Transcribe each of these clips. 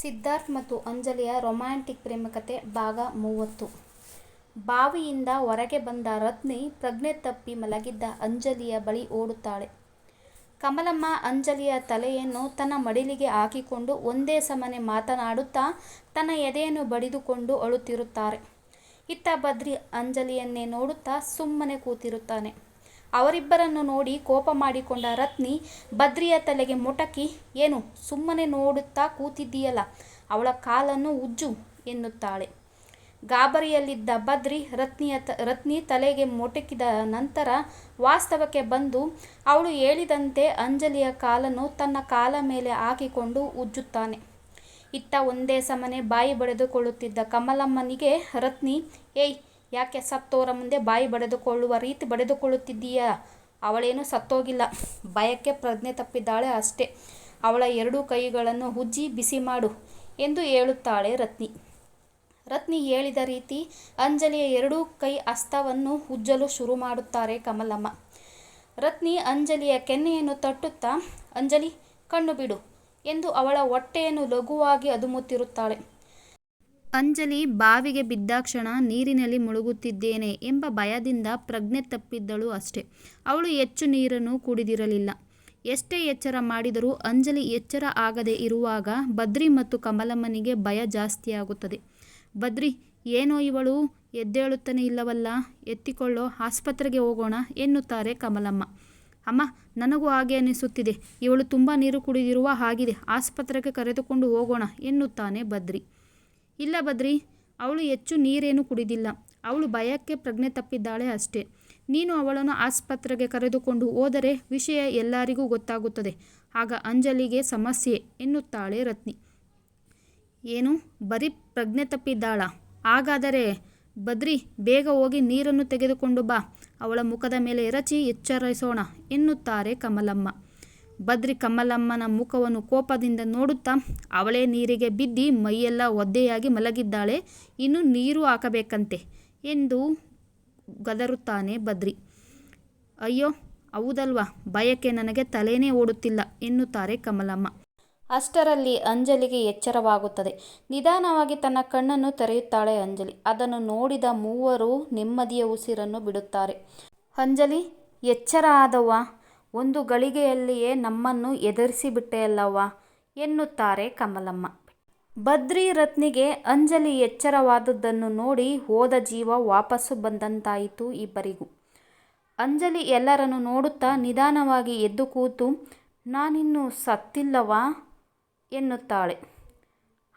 ಸಿದ್ಧಾರ್ಥ್ ಮತ್ತು ಅಂಜಲಿಯ ರೊಮ್ಯಾಂಟಿಕ್ ಪ್ರೇಮಕತೆ ಭಾಗ ಮೂವತ್ತು ಬಾವಿಯಿಂದ ಹೊರಗೆ ಬಂದ ರತ್ನಿ ಪ್ರಜ್ಞೆ ತಪ್ಪಿ ಮಲಗಿದ್ದ ಅಂಜಲಿಯ ಬಳಿ ಓಡುತ್ತಾಳೆ. ಕಮಲಮ್ಮ ಅಂಜಲಿಯ ತಲೆಯನ್ನು ತನ್ನ ಮಡಿಲಿಗೆ ಹಾಕಿಕೊಂಡು ಒಂದೇ ಸಮನೆ ಮಾತನಾಡುತ್ತಾ ತನ್ನ ಎದೆಯನ್ನು ಬಡಿದುಕೊಂಡು ಅಳುತ್ತಿರುತ್ತಾರೆ. ಇತ್ತ ಬದ್ರಿ ಅಂಜಲಿಯನ್ನೇ ನೋಡುತ್ತಾ ಸುಮ್ಮನೆ ಕೂತಿರುತ್ತಾನೆ. ಅವರಿಬ್ಬರನ್ನು ನೋಡಿ ಕೋಪ ಮಾಡಿಕೊಂಡ ರತ್ನಿ ಬದ್ರಿಯ ತಲೆಗೆ ಮೊಟಕಿ, ಏನು, ಸುಮ್ಮನೆ ನೋಡುತ್ತಾ ಕೂತಿದ್ದೀಯಲ್ಲ ಅವಳ ಕಾಲನ್ನು ಉಜ್ಜು, ಎನ್ನುತ್ತಾಳೆ. ಗಾಬರಿಯಲ್ಲಿದ್ದ ಬದ್ರಿ ರತ್ನಿಯ ರತ್ನಿ ತಲೆಗೆ ಮೊಟಕಿದ ನಂತರ ವಾಸ್ತವಕ್ಕೆ ಬಂದು, ಅವಳು ಹೇಳಿದಂತೆ ಅಂಜಲಿಯ ಕಾಲನ್ನು ತನ್ನ ಕಾಲ ಮೇಲೆ ಹಾಕಿಕೊಂಡು ಉಜ್ಜುತ್ತಾನೆ. ಇತ್ತ ಒಂದೇ ಸಮನೆ ಬಾಯಿ ಬಡಿದುಕೊಳ್ಳುತ್ತಿದ್ದ ಕಮಲಮ್ಮನಿಗೆ ರತ್ನಿ, ಏಯ್ ಯಾಕೆ ಸತ್ತೋರ ಮುಂದೆ ಬಾಯಿ ಬಡಿದುಕೊಳ್ಳುವ ರೀತಿ ಬಡಿದುಕೊಳ್ಳುತ್ತಿದ್ದೀಯ ಅವಳೇನೂ ಸತ್ತೋಗಿಲ್ಲ ಭಯಕ್ಕೆ ಪ್ರಜ್ಞೆ ತಪ್ಪಿದ್ದಾಳೆ ಅಷ್ಟೇ ಅವಳ ಎರಡೂ ಕೈಗಳನ್ನು ಉಜ್ಜಿ ಬಿಸಿ ಮಾಡು ಎಂದು ಹೇಳುತ್ತಾಳೆ ರತ್ನಿ. ರತ್ನಿ ಹೇಳಿದ ರೀತಿ ಅಂಜಲಿಯ ಎರಡೂ ಕೈ ಅಸ್ತವನ್ನು ಉಜ್ಜಲು ಶುರು ಮಾಡುತ್ತಾರೆ ಕಮಲಮ್ಮ. ರತ್ನಿ ಅಂಜಲಿಯ ಕೆನ್ನೆಯನ್ನು ತಟ್ಟುತ್ತಾ, ಅಂಜಲಿ, ಕಣ್ಣು ಬಿಡು ಎಂದು ಅವಳ ಹೊಟ್ಟೆಯನ್ನು ಲಘುವಾಗಿ ಅದುಮುತ್ತಿರುತ್ತಾಳೆ. ಅಂಜಲಿ ಬಾವಿಗೆ ಬಿದ್ದಾಕ್ಷಣ ನೀರಿನಲ್ಲಿ ಮುಳುಗುತ್ತಿದ್ದೇನೆ ಎಂಬ ಭಯದಿಂದ ಪ್ರಜ್ಞೆ ತಪ್ಪಿದ್ದಳು ಅಷ್ಟೇ. ಅವಳು ಹೆಚ್ಚು ನೀರನ್ನು ಕುಡಿದಿರಲಿಲ್ಲ. ಎಷ್ಟೇ ಎಚ್ಚರ ಮಾಡಿದರೂ ಅಂಜಲಿ ಎಚ್ಚರ ಆಗದೆ ಇರುವಾಗ ಬದ್ರಿ ಮತ್ತು ಕಮಲಮ್ಮನಿಗೆ ಭಯ ಜಾಸ್ತಿಯಾಗುತ್ತದೆ. ಬದ್ರಿ ಏನೋ ಇವಳು ಎದ್ದೇಳುತ್ತಾನೆ ಇಲ್ಲವಲ್ಲ ಎತ್ತಿಕೊಳ್ಳೋ, ಆಸ್ಪತ್ರೆಗೆ ಹೋಗೋಣ ಎನ್ನುತ್ತಾರೆ ಕಮಲಮ್ಮ. ಅಮ್ಮ, ನನಗೂ ಹಾಗೆ ಅನ್ನಿಸುತ್ತಿದೆ ಇವಳು ತುಂಬ ನೀರು ಕುಡಿದಿರುವ ಹಾಗಿದೆ ಆಸ್ಪತ್ರೆಗೆ ಕರೆದುಕೊಂಡು ಹೋಗೋಣ ಎನ್ನುತ್ತಾನೆ ಬದ್ರಿ. ಇಲ್ಲ ಬದ್ರಿ ಅವಳು ಹೆಚ್ಚು ನೀರೇನು ಕುಡಿದಿಲ್ಲ ಅವಳು ಭಯಕ್ಕೆ ಪ್ರಜ್ಞೆ ತಪ್ಪಿದ್ದಾಳೆ ಅಷ್ಟೇ. ನೀನು ಅವಳನ್ನು ಆಸ್ಪತ್ರೆಗೆ ಕರೆದುಕೊಂಡು ಹೋದರೆ ವಿಷಯ ಎಲ್ಲರಿಗೂ ಗೊತ್ತಾಗುತ್ತದೆ ಆಗ ಅಂಜಲಿಗೆ ಸಮಸ್ಯೆ ಎನ್ನುತ್ತಾಳೆ ರತ್ನಿ. ಏನು ಬರೀ ಪ್ರಜ್ಞೆ ತಪ್ಪಿದ್ದಾಳ ಹಾಗಾದರೆ ಬದ್ರಿ ಬೇಗ ಹೋಗಿ ನೀರನ್ನು ತೆಗೆದುಕೊಂಡು ಬಾ ಅವಳ ಮುಖದ ಮೇಲೆ ಎರಚಿ ಎಚ್ಚರಿಸೋಣ ಎನ್ನುತ್ತಾರೆ ಕಮಲಮ್ಮ. ಬದ್ರಿ ಕಮಲಮ್ಮನ ಮುಖವನ್ನು ಕೋಪದಿಂದ ನೋಡುತ್ತಾ ಅವಳೇ ನೀರಿಗೆ ಬಿದ್ದಿ ಮೈಯೆಲ್ಲ ಒದ್ದೆಯಾಗಿ ಮಲಗಿದ್ದಾಳೆ ಇನ್ನು ನೀರು ಹಾಕಬೇಕಂತೆ ಎಂದು ಗದರುತ್ತಾನೆ ಬದ್ರಿ. ಅಯ್ಯೋ, ಹೌದಲ್ವಾ ಭಯಕ್ಕೆ ನನಗೆ ತಲೆನೇ ಓಡುತ್ತಿಲ್ಲ ಎನ್ನುತ್ತಾರೆ ಕಮಲಮ್ಮ. ಅಷ್ಟರಲ್ಲಿ ಅಂಜಲಿಗೆ ಎಚ್ಚರವಾಗುತ್ತದೆ. ನಿಧಾನವಾಗಿ ತನ್ನ ಕಣ್ಣನ್ನು ತೆರೆಯುತ್ತಾಳೆ ಅಂಜಲಿ. ಅದನ್ನು ನೋಡಿದ ಮೂವರು ನೆಮ್ಮದಿಯ ಉಸಿರನ್ನು ಬಿಡುತ್ತಾರೆ. ಅಂಜಲಿ, ಎಚ್ಚರ ಆದವ್ವಾ ಒಂದು ಗಳಿಗೆಯಲ್ಲಿಯೇ ನಮ್ಮನ್ನು ಎದುರಿಸಿಬಿಟ್ಟೆಯಲ್ಲವ ಎನ್ನುತ್ತಾರೆ ಕಮಲಮ್ಮ. ಬದ್ರಿ ರತ್ನಿಗೆ ಅಂಜಲಿ ಎಚ್ಚರವಾದದ್ದನ್ನು ನೋಡಿ ಹೋದ ಜೀವ ವಾಪಸ್ಸು ಬಂದಂತಾಯಿತು ಇಬ್ಬರಿಗೂ. ಅಂಜಲಿ ಎಲ್ಲರನ್ನು ನೋಡುತ್ತಾ ನಿಧಾನವಾಗಿ ಎದ್ದು ಕೂತು, ನಾನಿನ್ನು ಸತ್ತಿಲ್ಲವಾ ಎನ್ನುತ್ತಾಳೆ.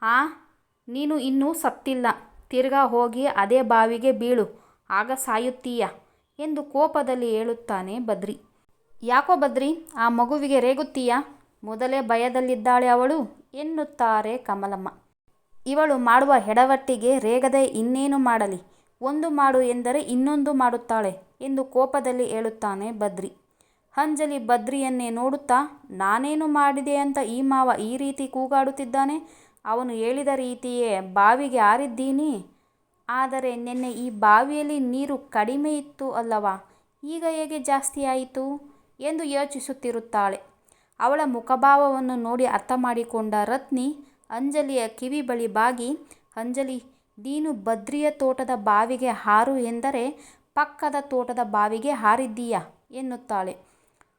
ಆ, ನೀನು ಇನ್ನೂ ಸತ್ತಿಲ್ಲ ತಿರ್ಗಾ ಹೋಗಿ ಅದೇ ಬಾವಿಗೆ ಬೀಳು ಆಗ ಸಾಯುತ್ತೀಯ ಎಂದು ಕೋಪದಲ್ಲಿ ಹೇಳುತ್ತಾನೆ ಬದ್ರಿ. ಯಾಕೋ ಬದ್ರಿ ಆ ಮಗುವಿಗೆ ರೇಗುತ್ತೀಯಾ? ಮೊದಲೇ ಭಯದಲ್ಲಿದ್ದಾಳೆ ಅವಳು, ಎನ್ನುತ್ತಾರೆ ಕಮಲಮ್ಮ. ಇವಳು ಮಾಡುವ ಹೆಡವಟ್ಟಿಗೆ ರೇಗದೆ ಇನ್ನೇನು ಮಾಡಲಿ? ಒಂದು ಮಾಡು ಎಂದರೆ ಇನ್ನೊಂದು ಮಾಡುತ್ತಾಳೆ ಎಂದು ಕೋಪದಲ್ಲಿ ಹೇಳುತ್ತಾನೆ ಬದ್ರಿ. ಅಂಜಲಿ ಬದ್ರಿಯನ್ನೇ ನೋಡುತ್ತಾ, ನಾನೇನು ಮಾಡಿದೆ ಅಂತ ಈ ಮಾವ ಈ ರೀತಿ ಕೂಗಾಡುತ್ತಿದ್ದಾನೆ? ಅವನು ಹೇಳಿದ ರೀತಿಯೇ ಬಾವಿಗೆ ಹಾರಿದ್ದೀನಿ ಆದರೆ ನಿನ್ನೆ ಈ ಬಾವಿಯಲ್ಲಿ ನೀರು ಕಡಿಮೆ ಇತ್ತು ಅಲ್ಲವಾ? ಈಗ ಹೇಗೆ ಜಾಸ್ತಿ ಆಯಿತು? ಎಂದು ಯೋಚಿಸುತ್ತಿರುತ್ತಾಳೆ. ಅವಳ ಮುಖಭಾವವನ್ನು ನೋಡಿ ಅರ್ಥ ಮಾಡಿಕೊಂಡ ರತ್ನಿ, ಅಂಜಲಿಯ ಕಿವಿ ಬಳಿ ಬಾಗಿ, ಅಂಜಲಿ, ನೀನು ಬದ್ರಿಯ ತೋಟದ ಬಾವಿಗೆ ಹಾರು ಎಂದರೆ ಪಕ್ಕದ ತೋಟದ ಬಾವಿಗೆ ಹಾರಿದ್ದೀಯ ಎನ್ನುತ್ತಾಳೆ.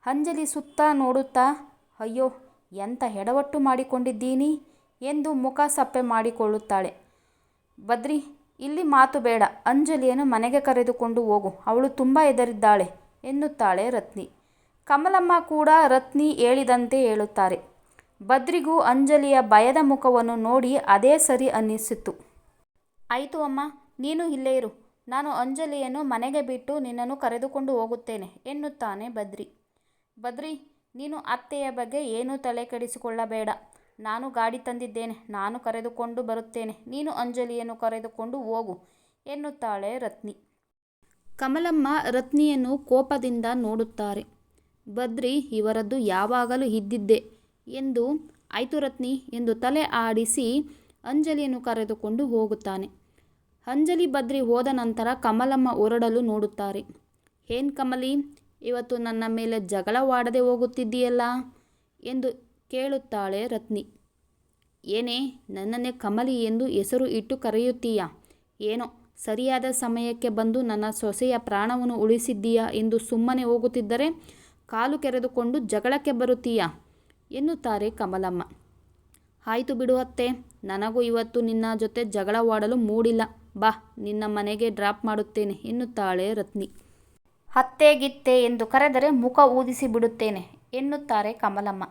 ಅಂಜಲಿ ಸುತ್ತ ನೋಡುತ್ತಾ, ಅಯ್ಯೋ, ಎಂಥ ಎಡವಟ್ಟು ಮಾಡಿಕೊಂಡಿದ್ದೀನಿ ಎಂದು ಮುಖ ಸಪ್ಪೆ ಮಾಡಿಕೊಳ್ಳುತ್ತಾಳೆ. ಬದ್ರಿ ಇಲ್ಲಿ ಮಾತು ಬೇಡ ಅಂಜಲಿಯನ್ನು ಮನೆಗೆ ಕರೆದುಕೊಂಡು ಹೋಗು ಅವಳು ತುಂಬ ಹೆದರಿದ್ದಾಳೆ, ಎನ್ನುತ್ತಾಳೆ ರತ್ನಿ. ಕಮಲಮ್ಮ ಕೂಡ ರತ್ನಿ ಹೇಳಿದಂತೆ ಹೇಳುತ್ತಾರೆ. ಬದ್ರಿಗೂ ಅಂಜಲಿಯ ಭಯದ ಮುಖವನ್ನು ನೋಡಿ ಅದೇ ಸರಿ ಅನ್ನಿಸಿತು. ಆಯಿತು ಅಮ್ಮ, ನೀನು ಇಲ್ಲೇ ಇರು ನಾನು ಅಂಜಲಿಯನ್ನು ಮನೆಗೆ ಬಿಟ್ಟು ನಿನ್ನನ್ನು ಕರೆದುಕೊಂಡು ಹೋಗುತ್ತೇನೆ, ಎನ್ನುತ್ತಾನೆ ಬದ್ರಿ. ಬದ್ರಿ, ನೀನು ಅತ್ತೆಯ ಬಗ್ಗೆ ಏನೂ ತಲೆಕೆಡಿಸಿಕೊಳ್ಳಬೇಡ ನಾನು ಗಾಡಿ ತಂದಿದ್ದೇನೆ, ನಾನು ಕರೆದುಕೊಂಡು ಬರುತ್ತೇನೆ ನೀನು ಅಂಜಲಿಯನ್ನು ಕರೆದುಕೊಂಡು ಹೋಗು, ಎನ್ನುತ್ತಾಳೆ ರತ್ನಿ. ಕಮಲಮ್ಮ ರತ್ನಿಯನ್ನು ಕೋಪದಿಂದ ನೋಡುತ್ತಾರೆ. ಬದ್ರಿ ಇವರದ್ದು ಯಾವಾಗಲೂ ಇದ್ದಿದ್ದೆ ಎಂದು ಆಯ್ತು ರತ್ನಿ ಎಂದು ತಲೆ ಆಡಿಸಿ ಅಂಜಲಿಯನ್ನು ಕರೆದುಕೊಂಡು ಹೋಗುತ್ತಾನೆ. ಅಂಜಲಿ ಬದ್ರಿ ಹೋದ ನಂತರ ಕಮಲಮ್ಮ ಹೊರಡಲು ನೋಡುತ್ತಾರೆ. ಏನ್ ಕಮಲಿ, ಇವತ್ತು ನನ್ನ ಮೇಲೆ ಜಗಳವಾಡದೆ ಹೋಗುತ್ತಿದ್ದೀಯಲ್ಲ ಎಂದು ಕೇಳುತ್ತಾಳೆ ರತ್ನಿ. ಏನೇ, ನನ್ನನ್ನೇ ಕಮಲಿ ಎಂದು ಹೆಸರು ಇಟ್ಟು ಕರೆಯುತ್ತೀಯಾ ಏನೋ, ಸರಿಯಾದ ಸಮಯಕ್ಕೆ ಬಂದು ನನ್ನ ಸೊಸೆಯ ಪ್ರಾಣವನ್ನು ಉಳಿಸಿದ್ದೀಯಾ ಎಂದು ಸುಮ್ಮನೆ ಹೋಗುತ್ತಿದ್ದರೆ ಕಾಲು ಕೆರೆದುಕೊಂಡು ಜಗಳಕ್ಕೆ ಬರುತ್ತೀಯಾ? ಎನ್ನುತ್ತಾರೆ ಕಮಲಮ್ಮ. ಆಯಿತು ಬಿಡು ಅತ್ತೆ, ನನಗೂ ಇವತ್ತು ನಿನ್ನ ಜೊತೆ ಜಗಳವಾಡಲು ಮೂಡಿಲ್ಲ. ಬಾ, ನಿನ್ನ ಮನೆಗೆ ಡ್ರಾಪ್ ಮಾಡುತ್ತೇನೆ, ಎನ್ನುತ್ತಾಳೆ ರತ್ನಿ. ಹತ್ತೆಗಿತ್ತೆ ಎಂದು ಕರೆದರೆ ಮುಖ ಊದಿಸಿ ಬಿಡುತ್ತೇನೆ, ಎನ್ನುತ್ತಾರೆ ಕಮಲಮ್ಮ.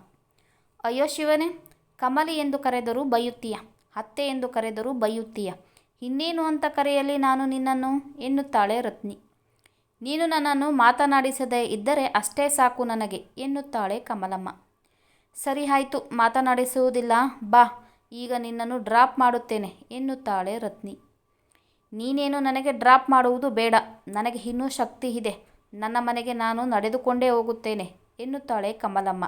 ಅಯ್ಯೋ ಶಿವನೇ, ಕಮಲಿ ಎಂದು ಕರೆದರೂ ಬೈಯುತ್ತೀಯ? ಅತ್ತೆ ಎಂದು ಕರೆದರೂ ಬೈಯುತ್ತೀಯ? ಇನ್ನೇನು ಅಂತ ಕರೆಯಲಿ ನಾನು ನಿನ್ನನ್ನು, ಎನ್ನುತ್ತಾಳೆ ರತ್ನಿ. ನೀನು ನನ್ನನ್ನು ಮಾತನಾಡಿಸದೇ ಇದ್ದರೆ ಅಷ್ಟೇ ಸಾಕು ನನಗೆ, ಎನ್ನುತ್ತಾಳೆ ಕಮಲಮ್ಮ. ಸರಿ ಆಯಿತು, ಮಾತನಾಡಿಸುವುದಿಲ್ಲ, ಬಾ, ಈಗ ನಿನ್ನನ್ನು ಡ್ರಾಪ್ ಮಾಡುತ್ತೇನೆ, ಎನ್ನುತ್ತಾಳೆ ರತ್ನಿ. ನೀನೇನು ನನಗೆ ಡ್ರಾಪ್ ಮಾಡುವುದು ಬೇಡ, ನನಗೆ ಇನ್ನೂ ಶಕ್ತಿ ಇದೆ, ನನ್ನ ಮನೆಗೆ ನಾನು ನಡೆದುಕೊಂಡೇ ಹೋಗುತ್ತೇನೆ, ಎನ್ನುತ್ತಾಳೆ ಕಮಲಮ್ಮ.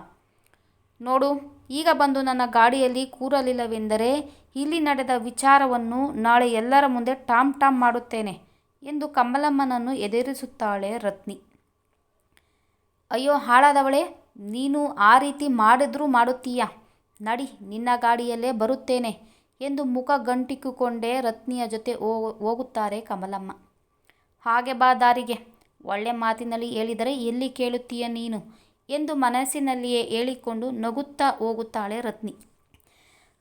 ನೋಡು, ಈಗ ಬಂದು ನನ್ನ ಗಾಡಿಯಲ್ಲಿ ಕೂರಲಿಲ್ಲವೆಂದರೆ ಇಲ್ಲಿ ನಡೆದ ವಿಚಾರವನ್ನು ನಾಳೆ ಎಲ್ಲರ ಮುಂದೆ ಟಾಮ್ ಟಾಮ್ ಮಾಡುತ್ತೇನೆ ಎಂದು ಕಮಲಮ್ಮನನ್ನು ಎದುರಿಸುತ್ತಾಳೆ ರತ್ನಿ. ಅಯ್ಯೋ, ಹಾಳಾದವಳೆ, ನೀನು ಆ ರೀತಿ ಮಾಡಿದ್ರೂ ಮಾಡುತ್ತೀಯ? ನಡಿ, ನಿನ್ನ ಗಾಡಿಯಲ್ಲೇ ಬರುತ್ತೇನೆ ಎಂದು ಮುಖ ಗಂಟಿಕ್ಕಿಕೊಂಡೇ ರತ್ನಿಯ ಜೊತೆ ಹೋಗುತ್ತಾರೆ ಕಮಲಮ್ಮ. ಹಾಗೆ ಬಾ ದಾರಿಗೆ, ಒಳ್ಳೆ ಮಾತಿನಲ್ಲಿ ಹೇಳಿದರೆ ಎಲ್ಲಿ ಕೇಳುತ್ತೀಯ ನೀನು ಎಂದು ಮನಸ್ಸಿನಲ್ಲಿಯೇ ಹೇಳಿಕೊಂಡು ನಗುತ್ತಾ ಹೋಗುತ್ತಾಳೆ ರತ್ನಿ.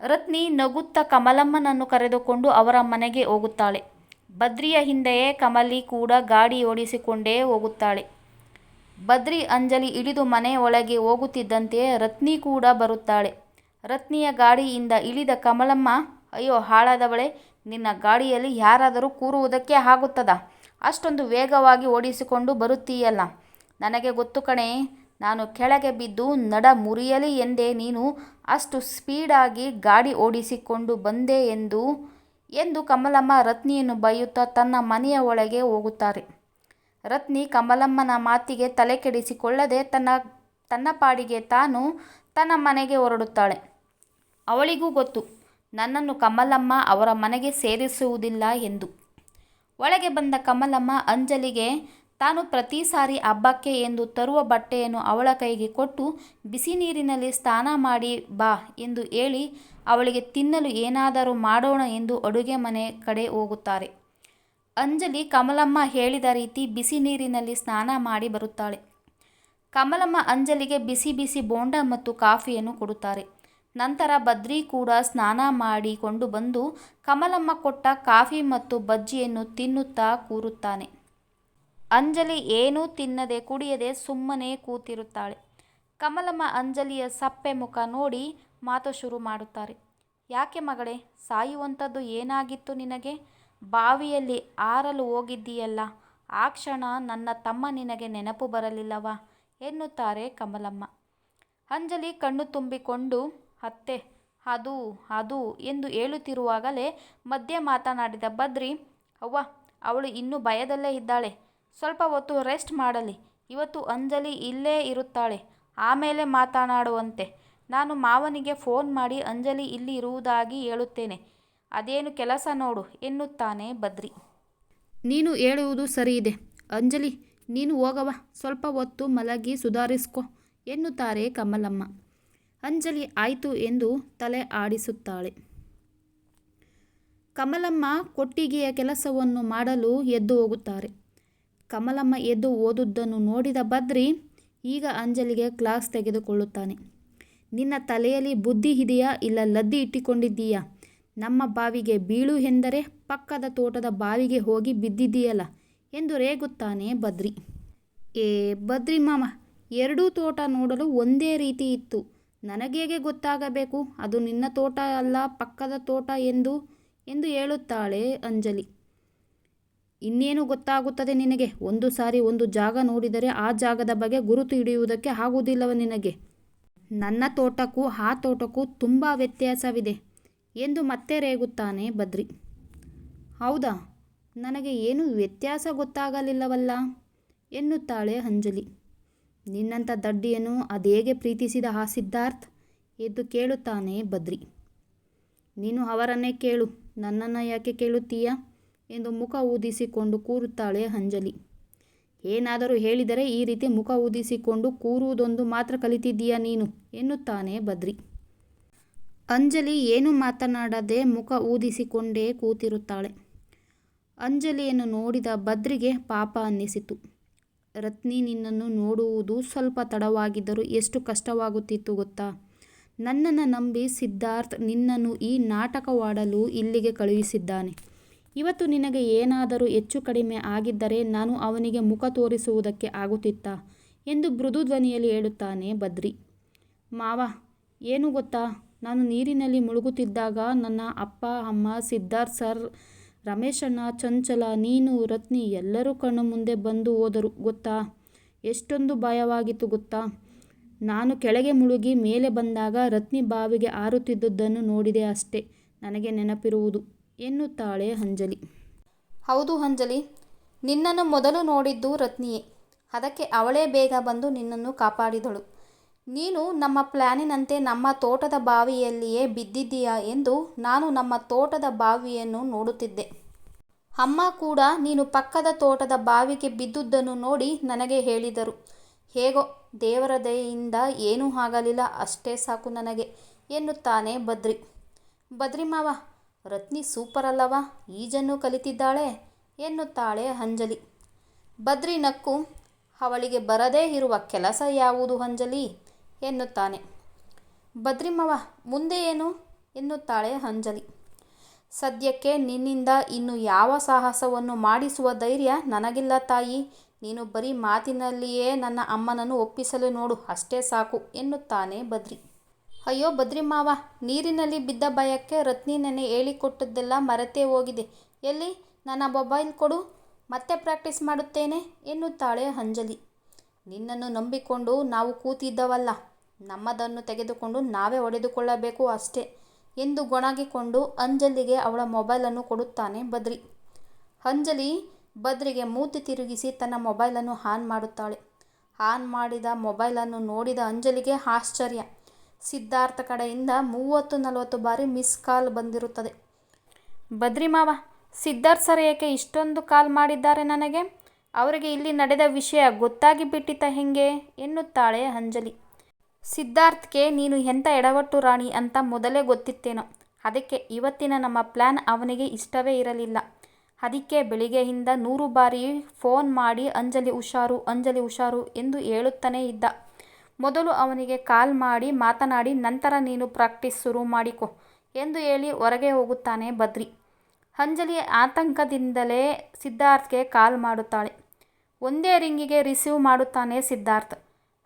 ರತ್ನಿ ನಗುತ್ತಾ ಕಮಲಮ್ಮನನ್ನು ಕರೆದುಕೊಂಡು ಅವರ ಮನೆಗೆ ಹೋಗುತ್ತಾಳೆ. ಬದ್ರಿಯ ಹಿಂದೆಯೇ ಕಮಲಿ ಕೂಡ ಗಾಡಿ ಓಡಿಸಿಕೊಂಡೇ ಹೋಗುತ್ತಾಳೆ. ಬದ್ರಿ ಅಂಜಲಿ ಇಳಿದು ಮನೆ ಒಳಗೆ ಹೋಗುತ್ತಿದ್ದಂತೆಯೇ ರತ್ನಿ ಕೂಡ ಬರುತ್ತಾಳೆ. ರತ್ನಿಯ ಗಾಡಿಯಿಂದ ಇಳಿದ ಕಮಲಮ್ಮ, ಅಯ್ಯೋ ಹಾಳಾದವಳೆ, ನಿನ್ನ ಗಾಡಿಯಲ್ಲಿ ಯಾರಾದರೂ ಕೂರುವುದಕ್ಕೆ ಆಗುತ್ತದ? ಅಷ್ಟೊಂದು ವೇಗವಾಗಿ ಓಡಿಸಿಕೊಂಡು ಬರುತ್ತೀಯಲ್ಲ. ನನಗೆ ಗೊತ್ತು ಕಣೆ, ನಾನು ಕೆಳಗೆ ಬಿದ್ದು ನಡ ಮುರಿಯಲಿ ಎಂದೇ ನೀನು ಅಷ್ಟು ಸ್ಪೀಡಾಗಿ ಗಾಡಿ ಓಡಿಸಿಕೊಂಡು ಬಂದೆ ಎಂದು ಎಂದು ಕಮಲಮ್ಮ ರತ್ನಿಯನ್ನು ಬೈಯುತ್ತಾ ತನ್ನ ಮನೆಯ ಒಳಗೆ ಹೋಗುತ್ತಾರೆ. ರತ್ನಿ ಕಮಲಮ್ಮನ ಮಾತಿಗೆ ತಲೆ ಕೆಡಿಸಿಕೊಳ್ಳದೆ ತನ್ನ ತನ್ನ ಪಾಡಿಗೆ ತಾನು ತನ್ನ ಮನೆಗೆ ಹೊರಡುತ್ತಾಳೆ. ಅವಳಿಗೂ ಗೊತ್ತು, ನನ್ನನ್ನು ಕಮಲಮ್ಮ ಅವರ ಮನೆಗೆ ಸೇರಿಸುವುದಿಲ್ಲ ಎಂದು. ಒಳಗೆ ಬಂದ ಕಮಲಮ್ಮ ಅಂಜಲಿಗೆ, ತಾನು ಪ್ರತಿ ಸಾರಿ ಹಬ್ಬಕ್ಕೆ ಎಂದು ತರುವ ಬಟ್ಟೆಯನ್ನು ಅವಳ ಕೈಗೆ ಕೊಟ್ಟು, ಬಿಸಿ ನೀರಿನಲ್ಲಿ ಸ್ನಾನ ಮಾಡಿ ಬಾ ಎಂದು ಹೇಳಿ ಅವಳಿಗೆ ತಿನ್ನಲು ಏನಾದರೂ ಮಾಡೋಣ ಎಂದು ಅಡುಗೆ ಮನೆ ಕಡೆ ಹೋಗುತ್ತಾರೆ. ಅಂಜಲಿ ಕಮಲಮ್ಮ ಹೇಳಿದ ರೀತಿ ಬಿಸಿ ನೀರಿನಲ್ಲಿ ಸ್ನಾನ ಮಾಡಿ ಬರುತ್ತಾಳೆ. ಕಮಲಮ್ಮ ಅಂಜಲಿಗೆ ಬಿಸಿ ಬಿಸಿ ಬೋಂಡ ಮತ್ತು ಕಾಫಿಯನ್ನು ಕೊಡುತ್ತಾರೆ. ನಂತರ ಬದ್ರಿ ಕೂಡ ಸ್ನಾನ ಮಾಡಿಕೊಂಡು ಬಂದು ಕಮಲಮ್ಮ ಕೊಟ್ಟ ಕಾಫಿ ಮತ್ತು ಬಜ್ಜಿಯನ್ನು ತಿನ್ನುತ್ತಾ ಕೂರುತ್ತಾನೆ. ಅಂಜಲಿ ಏನೂ ತಿನ್ನದೆ ಕುಡಿಯದೆ ಸುಮ್ಮನೆ ಕೂತಿರುತ್ತಾಳೆ. ಕಮಲಮ್ಮ ಅಂಜಲಿಯ ಸಪ್ಪೆ ಮುಖ ನೋಡಿ ಮಾತು ಶುರು ಮಾಡುತ್ತಾರೆ. ಯಾಕೆ ಮಗಳೇ, ಸಾಯುವಂಥದ್ದು ಏನಾಗಿತ್ತು ನಿನಗೆ? ಬಾವಿಯಲ್ಲಿ ಆರಲು ಹೋಗಿದ್ದೀಯಲ್ಲ, ಆ ಕ್ಷಣ ನನ್ನ ತಮ್ಮ ನಿನಗೆ ನೆನಪು ಬರಲಿಲ್ಲವಾ? ಎನ್ನುತ್ತಾರೆ ಕಮಲಮ್ಮ. ಅಂಜಲಿ ಕಣ್ಣು ತುಂಬಿಕೊಂಡು, ಅತ್ತೆ, ಅದು ಅದು ಎಂದು ಹೇಳುತ್ತಿರುವಾಗಲೇ ಮಧ್ಯೆ ಮಾತನಾಡಿದ ಬದ್ರಿ, ಅವ್ವ, ಅವಳು ಇನ್ನೂ ಭಯದಲ್ಲೇ ಇದ್ದಾಳೆ. ಸ್ವಲ್ಪ ಹೊತ್ತು ರೆಸ್ಟ್ ಮಾಡಲಿ. ಇವತ್ತು ಅಂಜಲಿ ಇಲ್ಲೇ ಇರುತ್ತಾಳೆ. ಆಮೇಲೆ ಮಾತನಾಡುವಂತೆ. ನಾನು ಮಾವನಿಗೆ ಫೋನ್ ಮಾಡಿ ಅಂಜಲಿ ಇಲ್ಲಿ ಇರುವುದಾಗಿ ಹೇಳುತ್ತೇನೆ. ಅದೇನು ಕೆಲಸ ನೋಡು, ಎನ್ನುತ್ತಾನೆ ಬದ್ರಿ. ನೀನು ಹೇಳುವುದು ಸರಿ ಇದೆ ಅಂಜಲಿ, ನೀನು ಹೋಗವ. ಸ್ವಲ್ಪ ಹೊತ್ತು ಮಲಗಿ ಸುಧಾರಿಸ್ಕೊ, ಎನ್ನುತ್ತಾರೆ ಕಮಲಮ್ಮ. ಅಂಜಲಿ ಆಯಿತು ಎಂದು ತಲೆ ಆಡಿಸುತ್ತಾಳೆ. ಕಮಲಮ್ಮ ಕೊಟ್ಟಿಗೆಯ ಕೆಲಸವನ್ನು ಮಾಡಲು ಎದ್ದು ಹೋಗುತ್ತಾರೆ. ಕಮಲಮ್ಮ ಎದ್ದು ಓದುದ್ದನ್ನು ನೋಡಿದ ಬದ್ರಿ ಈಗ ಅಂಜಲಿಗೆ ಕ್ಲಾಸ್ ತೆಗೆದುಕೊಳ್ಳುತ್ತಾನೆ. ನಿನ್ನ ತಲೆಯಲ್ಲಿ ಬುದ್ಧಿ ಇದೆಯಾ ಇಲ್ಲ ಲದ್ದಿ ಇಟ್ಟುಕೊಂಡಿದ್ದೀಯಾ? ನಮ್ಮ ಬಾವಿಗೆ ಬೀಳು ಎಂದರೆ ಪಕ್ಕದ ತೋಟದ ಬಾವಿಗೆ ಹೋಗಿ ಬಿದ್ದಿದ್ದೀಯಲ್ಲ ಎಂದು ರೇಗುತ್ತಾನೆ ಬದ್ರಿ. ಏ ಬದ್ರಿ ಮಾಮ, ಎರಡೂ ತೋಟ ನೋಡಲು ಒಂದೇ ರೀತಿ ಇತ್ತು. ನನಗೇಗೆ ಗೊತ್ತಾಗಬೇಕು, ಅದು ನಿನ್ನ ತೋಟ ಅಲ್ಲ ಪಕ್ಕದ ತೋಟ ಎಂದು ಎಂದು ಹೇಳುತ್ತಾಳೆ ಅಂಜಲಿ. ಇನ್ನೇನು ಗೊತ್ತಾಗುತ್ತದೆ ನಿನಗೆ? ಒಂದು ಸಾರಿ ಒಂದು ಜಾಗ ನೋಡಿದರೆ ಆ ಜಾಗದ ಬಗ್ಗೆ ಗುರುತು ಹಿಡಿಯುವುದಕ್ಕೆ ಆಗುವುದಿಲ್ಲವ ನಿನಗೆ? ನನ್ನ ತೋಟಕ್ಕೂ ಆ ತೋಟಕ್ಕೂ ತುಂಬ ವ್ಯತ್ಯಾಸವಿದೆ ಎಂದು ಮತ್ತೆ ರೇಗುತ್ತಾನೆ ಬದ್ರಿ. ಹೌದಾ? ನನಗೆ ಏನು ವ್ಯತ್ಯಾಸ ಗೊತ್ತಾಗಲಿಲ್ಲವಲ್ಲ? ಎನ್ನುತ್ತಾಳೆ ಅಂಜಲಿ. ನಿನ್ನಂಥ ದಡ್ಡಿಯನ್ನು ಅದೇಗೆ ಪ್ರೀತಿಸಿದ ಆ ಸಿದ್ಧಾರ್ಥ್? ಎಂದು ಕೇಳುತ್ತಾನೆ ಬದ್ರಿ. ನೀನು ಅವರನ್ನೇ ಕೇಳು, ನನ್ನನ್ನು ಯಾಕೆ ಕೇಳುತ್ತೀಯಾ? ಎಂದು ಮುಖ ಊದಿಸಿಕೊಂಡು ಕೂರುತ್ತಾಳೆ ಅಂಜಲಿ. ಏನಾದರೂ ಹೇಳಿದರೆ ಈ ರೀತಿ ಮುಖ ಊದಿಸಿಕೊಂಡು ಕೂರುವುದೊಂದು ಮಾತ್ರ ಕಲಿತಿದ್ದೀಯಾ ನೀನು ಎನ್ನುತ್ತಾನೆ ಬದ್ರಿ ಅಂಜಲಿ ಏನು ಮಾತನಾಡದೆ ಮುಖ ಊದಿಸಿಕೊಂಡೇ ಕೂತಿರುತ್ತಾಳೆ. ಅಂಜಲಿಯನ್ನು ನೋಡಿದ ಬದ್ರಿಗೆ ಪಾಪ ಅನ್ನಿಸಿತು. ರತ್ನಿ ನಿನ್ನನ್ನು ನೋಡುವುದು ಸ್ವಲ್ಪ ತಡವಾಗಿದ್ದರೂ ಎಷ್ಟು ಕಷ್ಟವಾಗುತ್ತಿತ್ತು ಗೊತ್ತಾ? ನನ್ನನ್ನು ನಂಬಿ ಸಿದ್ಧಾರ್ಥ್ ನಿನ್ನನ್ನು ಈ ನಾಟಕವಾಡಲು ಇಲ್ಲಿಗೆ ಕಳುಹಿಸಿದ್ದಾನೆ. ಇವತ್ತು ನಿನಗೆ ಏನಾದರೂ ಹೆಚ್ಚು ಕಡಿಮೆ ಆಗಿದ್ದರೆ ನಾನು ಅವನಿಗೆ ಮುಖ ತೋರಿಸುವುದಕ್ಕೆ ಆಗುತ್ತಿತ್ತಾ? ಎಂದು ಮೃದು ಧ್ವನಿಯಲ್ಲಿ ಹೇಳುತ್ತಾನೆ ಬದ್ರಿ. ಮಾವ, ಏನು ಗೊತ್ತಾ? ನಾನು ನೀರಿನಲ್ಲಿ ಮುಳುಗುತ್ತಿದ್ದಾಗ ನನ್ನ ಅಪ್ಪ, ಅಮ್ಮ, ಸಿದ್ಧಾರ್ಥ್ ಸರ್, ರಮೇಶಣ್ಣ, ಚಂಚಲ, ನೀನು, ರತ್ನಿ ಎಲ್ಲರೂ ಕಣ್ಣು ಮುಂದೆ ಬಂದು ಹೋದರು ಗೊತ್ತಾ? ಎಷ್ಟೊಂದು ಭಯವಾಗಿತ್ತು ಗೊತ್ತಾ? ನಾನು ಕೆಳಗೆ ಮುಳುಗಿ ಮೇಲೆ ಬಂದಾಗ ರತ್ನಿ ಬಾವಿಗೆ ಹಾರುತ್ತಿದ್ದುದನ್ನು ನೋಡಿದೆ ಅಷ್ಟೇ ನನಗೆ ನೆನಪಿರುವುದು ಎನ್ನುತ್ತಾಳೆ ಅಂಜಲಿ. ಹೌದು ಅಂಜಲಿ, ನಿನ್ನನ್ನು ಮೊದಲು ನೋಡಿದ್ದು ರತ್ನಿಯೇ. ಅದಕ್ಕೆ ಅವಳೇ ಬೇಗ ಬಂದು ನಿನ್ನನ್ನು ಕಾಪಾಡಿದಳು. ನೀನು ನಮ್ಮ ಪ್ಲಾನಿನಂತೆ ನಮ್ಮ ತೋಟದ ಬಾವಿಯಲ್ಲಿಯೇ ಬಿದ್ದಿದ್ದೀಯಾ ಎಂದು ನಾನು ನಮ್ಮ ತೋಟದ ಬಾವಿಯನ್ನು ನೋಡುತ್ತಿದ್ದೆ. ಅಮ್ಮ ಕೂಡ ನೀನು ಪಕ್ಕದ ತೋಟದ ಬಾವಿಗೆ ಬಿದ್ದುದನ್ನು ನೋಡಿ ನನಗೆ ಹೇಳಿದರು. ಹೇಗೋ ದೇವರ ದಯೆಯಿಂದ ಏನೂ ಆಗಲಿಲ್ಲ ಅಷ್ಟೇ ಸಾಕು ನನಗೆ ಎನ್ನುತ್ತಾನೆ ಬದ್ರಿ. ಬದ್ರಿ ಮಾವ, ರತ್ನಿ ಸೂಪರ್ ಅಲ್ಲವಾ? ಈಜನ್ನು ಕಲಿತಿದ್ದಾಳೆ ಎನ್ನುತ್ತಾಳೆ ಅಂಜಲಿ. ಬದ್ರಿ ನಕ್ಕು, ಅವಳಿಗೆ ಬರದೇ ಇರುವ ಕೆಲಸ ಯಾವುದು ಅಂಜಲಿ ಎನ್ನುತ್ತಾನೆ. ಬದ್ರಿಮವ ಮುಂದೆ ಏನು? ಎನ್ನುತ್ತಾಳೆ ಅಂಜಲಿ. ಸದ್ಯಕ್ಕೆ ನಿನ್ನಿಂದ ಇನ್ನು ಯಾವ ಸಾಹಸವನ್ನು ಮಾಡಿಸುವ ಧೈರ್ಯ ನನಗಿಲ್ಲ ತಾಯಿ. ನೀನು ಬರೀ ಮಾತಿನಲ್ಲಿಯೇ ನನ್ನ ಅಮ್ಮನನ್ನು ಒಪ್ಪಿಸಲು ನೋಡು ಅಷ್ಟೇ ಸಾಕು ಎನ್ನುತ್ತಾನೆ ಬದ್ರಿ. ಅಯ್ಯೋ ಬದ್ರಿ ಮಾವ, ನೀರಿನಲ್ಲಿ ಬಿದ್ದ ಭಯಕ್ಕೆ ರತ್ನಿ ನೆನ್ನೆ ಹೇಳಿಕೊಟ್ಟದ್ದೆಲ್ಲ ಮರೆತೇ ಹೋಗಿದೆ. ಎಲ್ಲಿ, ನನ್ನ ಮೊಬೈಲ್ ಕೊಡು, ಮತ್ತೆ ಪ್ರಾಕ್ಟೀಸ್ ಮಾಡುತ್ತೇನೆ ಎನ್ನುತ್ತಾಳೆ ಅಂಜಲಿ. ನಿನ್ನನ್ನು ನಂಬಿಕೊಂಡು ನಾವು ಕೂತಿದ್ದವಲ್ಲ, ನಮ್ಮದನ್ನು ತೆಗೆದುಕೊಂಡು ನಾವೇ ಹೊಡೆದುಕೊಳ್ಳಬೇಕು ಅಷ್ಟೇ ಎಂದು ಗೊಣಗಿಕೊಂಡು ಅಂಜಲಿಗೆ ಅವಳ ಮೊಬೈಲನ್ನು ಕೊಡುತ್ತಾನೆ ಬದ್ರಿ. ಅಂಜಲಿ ಬದ್ರಿಗೆ ಮೂತಿ ತಿರುಗಿಸಿ ತನ್ನ ಮೊಬೈಲನ್ನು ಆನ್ ಮಾಡುತ್ತಾಳೆ. ಆನ್ ಮಾಡಿದ ಮೊಬೈಲನ್ನು ನೋಡಿದ ಅಂಜಲಿಗೆ ಆಶ್ಚರ್ಯ. ಸಿದ್ಧಾರ್ಥ್ ಕಡೆಯಿಂದ ಮೂವತ್ತು ನಲವತ್ತು ಬಾರಿ ಮಿಸ್ ಕಾಲ್ ಬಂದಿರುತ್ತದೆ. ಬದ್ರಿ ಮಾವ, ಸಿದ್ಧಾರ್ಥ ಸರ್ ಏಕೆ ಇಷ್ಟೊಂದು ಕಾಲ್ ಮಾಡಿದ್ದಾರೆ ನನಗೆ? ಅವರಿಗೆ ಇಲ್ಲಿ ನಡೆದ ವಿಷಯ ಗೊತ್ತಾಗಿ ಬಿಟ್ಟಿತ ಹೆಂಗೆ ಎನ್ನುತ್ತಾಳೆ ಅಂಜಲಿ. ಸಿದ್ಧಾರ್ಥ್ಗೆ ನೀನು ಎಂಥ ಎಡವಟ್ಟು ರಾಣಿ ಅಂತ ಮೊದಲೇ ಗೊತ್ತಿತ್ತೇನೋ. ಅದಕ್ಕೆ ಇವತ್ತಿನ ನಮ್ಮ ಪ್ಲ್ಯಾನ್ ಅವನಿಗೆ ಇಷ್ಟವೇ ಇರಲಿಲ್ಲ. ಅದಕ್ಕೆ ಬೆಳಿಗ್ಗೆಯಿಂದ ನೂರು ಬಾರಿ ಫೋನ್ ಮಾಡಿ ಅಂಜಲಿ ಹುಷಾರು, ಅಂಜಲಿ ಹುಷಾರು ಎಂದು ಹೇಳುತ್ತಲೇ ಇದ್ದ. ಮೊದಲು ಅವನಿಗೆ ಕಾಲ್ ಮಾಡಿ, ಮಾತನಾಡಿ, ನಂತರ ನೀನು ಪ್ರಾಕ್ಟೀಸ್ ಶುರು ಮಾಡಿಕೊ ಎಂದು ಹೇಳಿ ಹೊರಗೆ ಹೋಗುತ್ತಾನೆ ಬದ್ರಿ. ಅಂಜಲಿ ಆತಂಕದಿಂದಲೇ ಸಿದ್ಧಾರ್ಥ್ಗೆ ಕಾಲ್ ಮಾಡುತ್ತಾಳೆ. ಒಂದೇ ರಿಂಗಿಗೆ ರಿಸೀವ್ ಮಾಡುತ್ತಾನೆ ಸಿದ್ಧಾರ್ಥ್.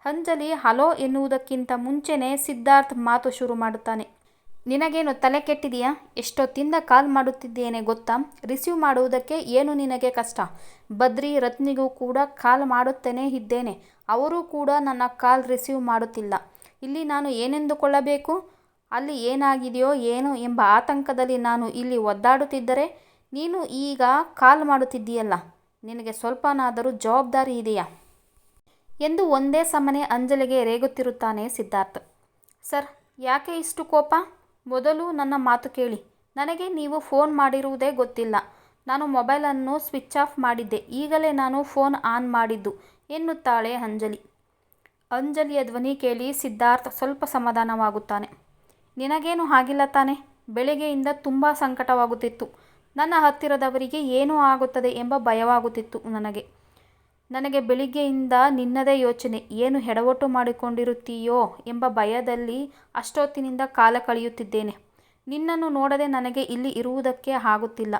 ಅಂಜಲಿ, ಹಲೋ ಎನ್ನುವುದಕ್ಕಿಂತ ಮುಂಚೆನೇ ಸಿದ್ಧಾರ್ಥ್ ಮಾತು ಶುರು ಮಾಡುತ್ತಾನೆ. ನಿನಗೇನು ತಲೆ ಕೆಟ್ಟಿದೆಯಾ? ಎಷ್ಟೊತ್ತಿಂದ ಕಾಲ್ ಮಾಡುತ್ತಿದ್ದೇನೆ ಗೊತ್ತಾ? ರಿಸೀವ್ ಮಾಡುವುದಕ್ಕೆ ಏನು ನಿನಗೆ ಕಷ್ಟ? ಬದ್ರಿ, ರತ್ನಿಗೂ ಕೂಡ ಕಾಲ್ ಮಾಡುತ್ತಲೇ ಇದ್ದೇನೆ. ಅವರೂ ಕೂಡ ನನ್ನ ಕಾಲ್ ರಿಸೀವ್ ಮಾಡುತ್ತಿಲ್ಲ. ಇಲ್ಲಿ ನಾನು ಏನೆಂದುಕೊಳ್ಳಬೇಕು? ಅಲ್ಲಿ ಏನಾಗಿದೆಯೋ ಏನು ಎಂಬ ಆತಂಕದಲ್ಲಿ ನಾನು ಇಲ್ಲಿ ಒದ್ದಾಡುತ್ತಿದ್ದರೆ ನೀನು ಈಗ ಕಾಲ್ ಮಾಡುತ್ತಿದ್ದೀಯಲ್ಲ, ನಿನಗೆ ಸ್ವಲ್ಪನಾದರೂ ಜವಾಬ್ದಾರಿ ಇದೆಯಾ? ಎಂದು ಒಂದೇ ಸಮನೆ ಅಂಜಲಿಗೆ ರೇಗುತ್ತಿರುತ್ತಾನೆ ಸಿದ್ಧಾರ್ಥ್. ಸರ್, ಯಾಕೆ ಇಷ್ಟು ಕೋಪ? ಮೊದಲು ನನ್ನ ಮಾತು ಕೇಳಿ. ನನಗೆ ನೀವು ಫೋನ್ ಮಾಡಿರುವುದೇ ಗೊತ್ತಿಲ್ಲ. ನಾನು ಮೊಬೈಲನ್ನು ಸ್ವಿಚ್ ಆಫ್ ಮಾಡಿದ್ದೆ. ಈಗಲೇ ನಾನು ಫೋನ್ ಆನ್ ಮಾಡಿದ್ದು, ಎನ್ನುತ್ತಾಳೆ ಅಂಜಲಿ. ಅಂಜಲಿಯ ಧ್ವನಿ ಕೇಳಿ ಸಿದ್ಧಾರ್ಥ ಸ್ವಲ್ಪ ಸಮಾಧಾನವಾಗುತ್ತಾನೆ. ನಿನಗೇನು ಆಗಿಲ್ಲ ತಾನೆ ಬೆಳಗ್ಗೆಯಿಂದ ತುಂಬ ಸಂಕಟವಾಗುತ್ತಿತ್ತು. ನನ್ನ ಹತ್ತಿರದವರಿಗೆ ಏನೂ ಆಗುತ್ತದೆ ಎಂಬ ಭಯವಾಗುತ್ತಿತ್ತು ನನಗೆ. ನನಗೆ ಬೆಳಿಗ್ಗೆಯಿಂದ ನಿನ್ನದೇ ಯೋಚನೆ. ಏನು ಎಡವಟ್ಟು ಮಾಡಿಕೊಂಡಿರುತ್ತೀಯೋ ಎಂಬ ಭಯದಲ್ಲಿ ಅಷ್ಟೊತ್ತಿನಿಂದ ಕಾಲ ಕಳೆಯುತ್ತಿದ್ದೇನೆ. ನಿನ್ನನ್ನು ನೋಡದೆ ನನಗೆ ಇಲ್ಲಿ ಇರುವುದಕ್ಕೆ ಆಗುತ್ತಿಲ್ಲ.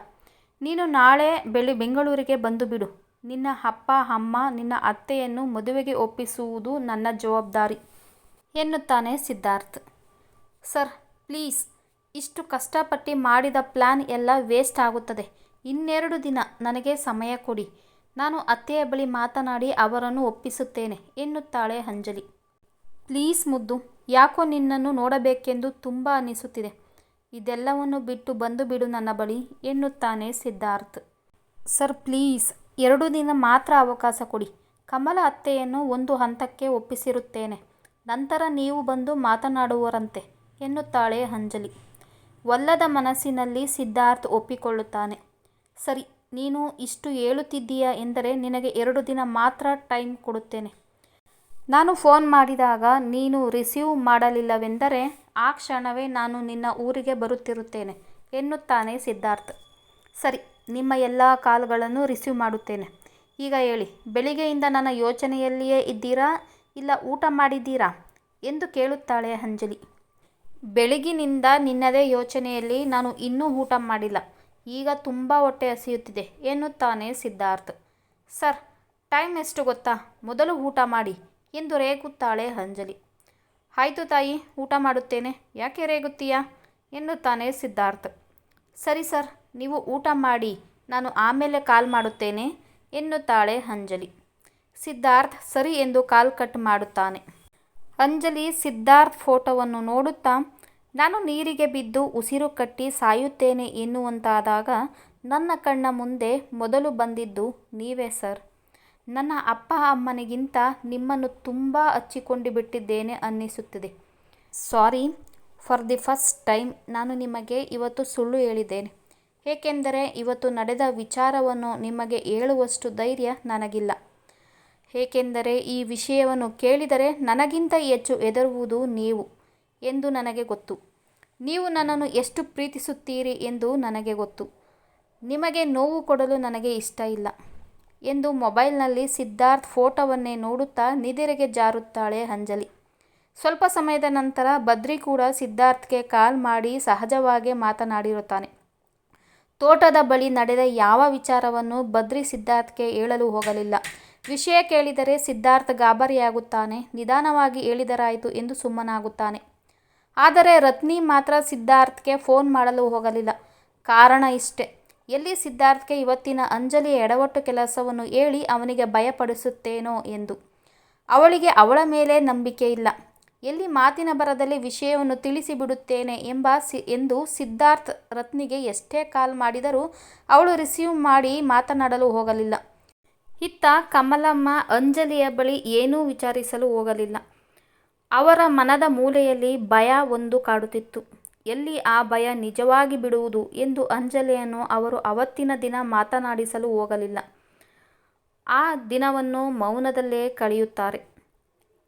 ನೀನು ನಾಳೆ ಬೆಳಿ ಬೆಂಗಳೂರಿಗೆ ಬಂದು ಬಿಡು ನಿನ್ನ ಅಪ್ಪ, ಅಮ್ಮ, ನಿನ್ನ ಅತ್ತೆಯನ್ನು ಮದುವೆಗೆ ಒಪ್ಪಿಸುವುದು ನನ್ನ ಜವಾಬ್ದಾರಿ ಎನ್ನುತ್ತಾನೆ ಸಿದ್ಧಾರ್ಥ್. ಸರ್, ಪ್ಲೀಸ್, ಇಷ್ಟು ಕಷ್ಟಪಟ್ಟು ಮಾಡಿದ ಪ್ಲಾನ್ ಎಲ್ಲ ವೇಸ್ಟ್ ಆಗುತ್ತದೆ. ಇನ್ನೆರಡು ದಿನ ನನಗೆ ಸಮಯ ಕೊಡಿ. ನಾನು ಅತ್ತೆಯ ಬಳಿ ಮಾತನಾಡಿ ಅವರನ್ನು ಒಪ್ಪಿಸುತ್ತೇನೆ ಎನ್ನುತ್ತಾಳೆ ಅಂಜಲಿ. ಪ್ಲೀಸ್ ಮುದ್ದು, ಯಾಕೋ ನಿನ್ನನ್ನು ನೋಡಬೇಕೆಂದು ತುಂಬ ಅನಿಸುತ್ತಿದೆ ಇದೆಲ್ಲವನ್ನು ಬಿಟ್ಟು ಬಂದು ಬಿಡು ನನ್ನ ಬಳಿ ಎನ್ನುತ್ತಾನೆ ಸಿದ್ಧಾರ್ಥ್. ಸರ್ ಪ್ಲೀಸ್, ಎರಡು ದಿನ ಮಾತ್ರ ಅವಕಾಶ ಕೊಡಿ. ಕಮಲ ಅತ್ತೆಯನ್ನು ಒಂದು ಹಂತಕ್ಕೆ ಒಪ್ಪಿಸಿರುತ್ತೇನೆ. ನಂತರ ನೀವು ಬಂದು ಮಾತನಾಡುವರಂತೆ ಎನ್ನುತ್ತಾಳೆ ಅಂಜಲಿ. ಒಲ್ಲದ ಮನಸ್ಸಿನಲ್ಲಿ ಸಿದ್ಧಾರ್ಥ್ ಒಪ್ಪಿಕೊಳ್ಳುತ್ತಾನೆ. ಸರಿ, ನೀನು ಇಷ್ಟು ಹೇಳುತ್ತಿದ್ದೀಯ ಎಂದರೆ ನಿನಗೆ ಎರಡು ದಿನ ಮಾತ್ರ ಟೈಮ್ ಕೊಡುತ್ತೇನೆ. ನಾನು ಫೋನ್ ಮಾಡಿದಾಗ ನೀನು ರಿಸೀವ್ ಮಾಡಲಿಲ್ಲವೆಂದರೆ ಆ ಕ್ಷಣವೇ ನಾನು ನಿನ್ನ ಊರಿಗೆ ಬರುತ್ತಿರುತ್ತೇನೆ, ಎನ್ನುತ್ತಾನೆ ಸಿದ್ಧಾರ್ಥ್. ಸರಿ, ನಿಮ್ಮ ಎಲ್ಲ ಕಾಲ್ಗಳನ್ನು ರಿಸೀವ್ ಮಾಡುತ್ತೇನೆ. ಈಗ ಹೇಳಿ, ಬೆಳಿಗ್ಗೆಯಿಂದ ನನ್ನ ಯೋಚನೆಯಲ್ಲಿಯೇ ಇದ್ದೀರಾ ಇಲ್ಲ ಊಟ ಮಾಡಿದ್ದೀರಾ ಎಂದು ಕೇಳುತ್ತಾಳೆ ಅಂಜಲಿ. ಬೆಳಗಿನಿಂದ ನಿನ್ನದೇ ಯೋಚನೆಯಲ್ಲಿ ನಾನು ಇನ್ನೂ ಊಟ ಮಾಡಿಲ್ಲ. ಈಗ ತುಂಬ ಹೊಟ್ಟೆ ಹಸಿಯುತ್ತಿದೆ ಎನ್ನುತ್ತಾನೆ ಸಿದ್ಧಾರ್ಥ್. ಸರ್, ಟೈಮ್ ಎಷ್ಟು ಗೊತ್ತಾ? ಮೊದಲು ಊಟ ಮಾಡಿ ಎಂದು ರೇಗುತ್ತಾಳೆ ಅಂಜಲಿ. ಆಯಿತು ತಾಯಿ, ಊಟ ಮಾಡುತ್ತೇನೆ. ಯಾಕೆ ರೇಗುತ್ತೀಯಾ? ಎನ್ನುತ್ತಾನೆ ಸಿದ್ಧಾರ್ಥ್. ಸರಿ ಸರ್, ನೀವು ಊಟ ಮಾಡಿ, ನಾನು ಆಮೇಲೆ ಕಾಲ್ ಮಾಡುತ್ತೇನೆ. ಎನ್ನುತ್ತಾಳೆ ಅಂಜಲಿ. ಸಿದ್ಧಾರ್ಥ್ ಸರಿ ಎಂದು ಕಾಲ್ ಕಟ್ ಮಾಡುತ್ತಾನೆ. ಅಂಜಲಿ ಸಿದ್ಧಾರ್ಥ್ ಫೋಟೋವನ್ನು ನೋಡುತ್ತಾ ನಾನು ನೀರಿಗೆ ಬಿದ್ದು ಉಸಿರು ಕಟ್ಟಿ ಸಾಯುತ್ತೇನೆ ಎನ್ನುವಂತಾದಾಗ ನನ್ನ ಕಣ್ಣ ಮುಂದೆ ಮೊದಲು ಬಂದಿದ್ದು ನೀವೇ ಸರ್. ನನ್ನ ಅಪ್ಪ ಅಮ್ಮನಿಗಿಂತ ನಿಮ್ಮನ್ನು ತುಂಬ ಹಚ್ಚಿಕೊಂಡು ಬಿಟ್ಟಿದ್ದೇನೆ ಅನ್ನಿಸುತ್ತಿದೆ. Sorry, for the first time ನಾನು ನಿಮಗೆ ಇವತ್ತು ಸುಳ್ಳು ಹೇಳಿದ್ದೇನೆ. ಏಕೆಂದರೆ ಇವತ್ತು ನಡೆದ ವಿಚಾರವನ್ನು ನಿಮಗೆ ಹೇಳುವಷ್ಟು ಧೈರ್ಯ ನನಗಿಲ್ಲ. ಏಕೆಂದರೆ ಈ ವಿಷಯವನ್ನು ಕೇಳಿದರೆ ನನಗಿಂತ ಹೆಚ್ಚು ಹೆದರುವುದು ನೀವು. ಎಂದು ನನಗೆ ಗೊತ್ತು. ನೀವು ನನ್ನನ್ನು ಎಷ್ಟು ಪ್ರೀತಿಸುತ್ತೀರಿ ಎಂದು ನನಗೆ ಗೊತ್ತು. ನಿಮಗೆ ನೋವು ಕೊಡಲು ನನಗೆ ಇಷ್ಟ ಇಲ್ಲ ಎಂದು ಮೊಬೈಲ್ನಲ್ಲಿ ಸಿದ್ಧಾರ್ಥ್ ಫೋಟೋವನ್ನೇ ನೋಡುತ್ತಾ ನಿದಿರೆಗೆ ಜಾರುತ್ತಾಳೆ ಅಂಜಲಿ. ಸ್ವಲ್ಪ ಸಮಯದ ನಂತರ ಬದ್ರಿ ಕೂಡ ಸಿದ್ಧಾರ್ಥ್ಗೆ ಕಾಲ್ ಮಾಡಿ ಸಹಜವಾಗೇ ಮಾತನಾಡಿರುತ್ತಾನೆ. ತೋಟದ ಬಳಿ ನಡೆದ ಯಾವ ವಿಚಾರವನ್ನು ಬದ್ರಿ ಸಿದ್ಧಾರ್ಥ್ಗೆ ಹೇಳಲು ಹೋಗಲಿಲ್ಲ. ವಿಷಯ ಕೇಳಿದರೆ ಸಿದ್ಧಾರ್ಥ್ ಗಾಬರಿಯಾಗುತ್ತಾನೆ, ನಿಧಾನವಾಗಿ ಹೇಳಿದರಾಯಿತು ಎಂದು ಸುಮ್ಮನಾಗುತ್ತಾನೆ. ಆದರೆ ರತ್ನಿ ಮಾತ್ರ ಸಿದ್ಧಾರ್ಥ್ಗೆ ಫೋನ್ ಮಾಡಲು ಹೋಗಲಿಲ್ಲ. ಕಾರಣ ಇಷ್ಟೇ. ಎಲ್ಲಿ ಸಿದ್ಧಾರ್ಥ್ಗೆ ಇವತ್ತಿನ ಅಂಜಲಿಯ ಎಡವಟ್ಟು ಕೆಲಸವನ್ನು ಹೇಳಿ ಅವನಿಗೆ ಭಯಪಡಿಸುತ್ತೇನೋ ಎಂದು. ಅವಳಿಗೆ ಅವಳ ಮೇಲೆ ನಂಬಿಕೆ ಇಲ್ಲ. ಎಲ್ಲಿ ಮಾತಿನ ಬರದಲ್ಲಿ ವಿಷಯವನ್ನು ತಿಳಿಸಿಬಿಡುತ್ತೇನೆ ಎಂಬ ಸಿ, ಎಂದು ಸಿದ್ಧಾರ್ಥ್ ರತ್ನಿಗೆ ಎಷ್ಟೇ ಕಾಲ್ ಮಾಡಿದರೂ ಅವಳು ರಿಸೀವ್ ಮಾಡಿ ಮಾತನಾಡಲು ಹೋಗಲಿಲ್ಲ. ಇತ್ತ ಕಮಲಮ್ಮ ಅಂಜಲಿಯ ಬಳಿ ಏನೂ ವಿಚಾರಿಸಲು ಹೋಗಲಿಲ್ಲ. ಅವರ ಮನದ ಮೂಲೆಯಲ್ಲಿ ಭಯ ಒಂದು ಕಾಡುತ್ತಿತ್ತು. ಎಲ್ಲಿ ಆ ಭಯ ನಿಜವಾಗಿ ಬಿಡುವುದು ಎಂದು ಅಂಜಲಿಯನ್ನು ಅವರು ಅವತ್ತಿನ ದಿನ ಮಾತನಾಡಿಸಲು ಹೋಗಲಿಲ್ಲ. ಆ ದಿನವನ್ನು ಮೌನದಲ್ಲೇ ಕಳೆಯುತ್ತಾರೆ.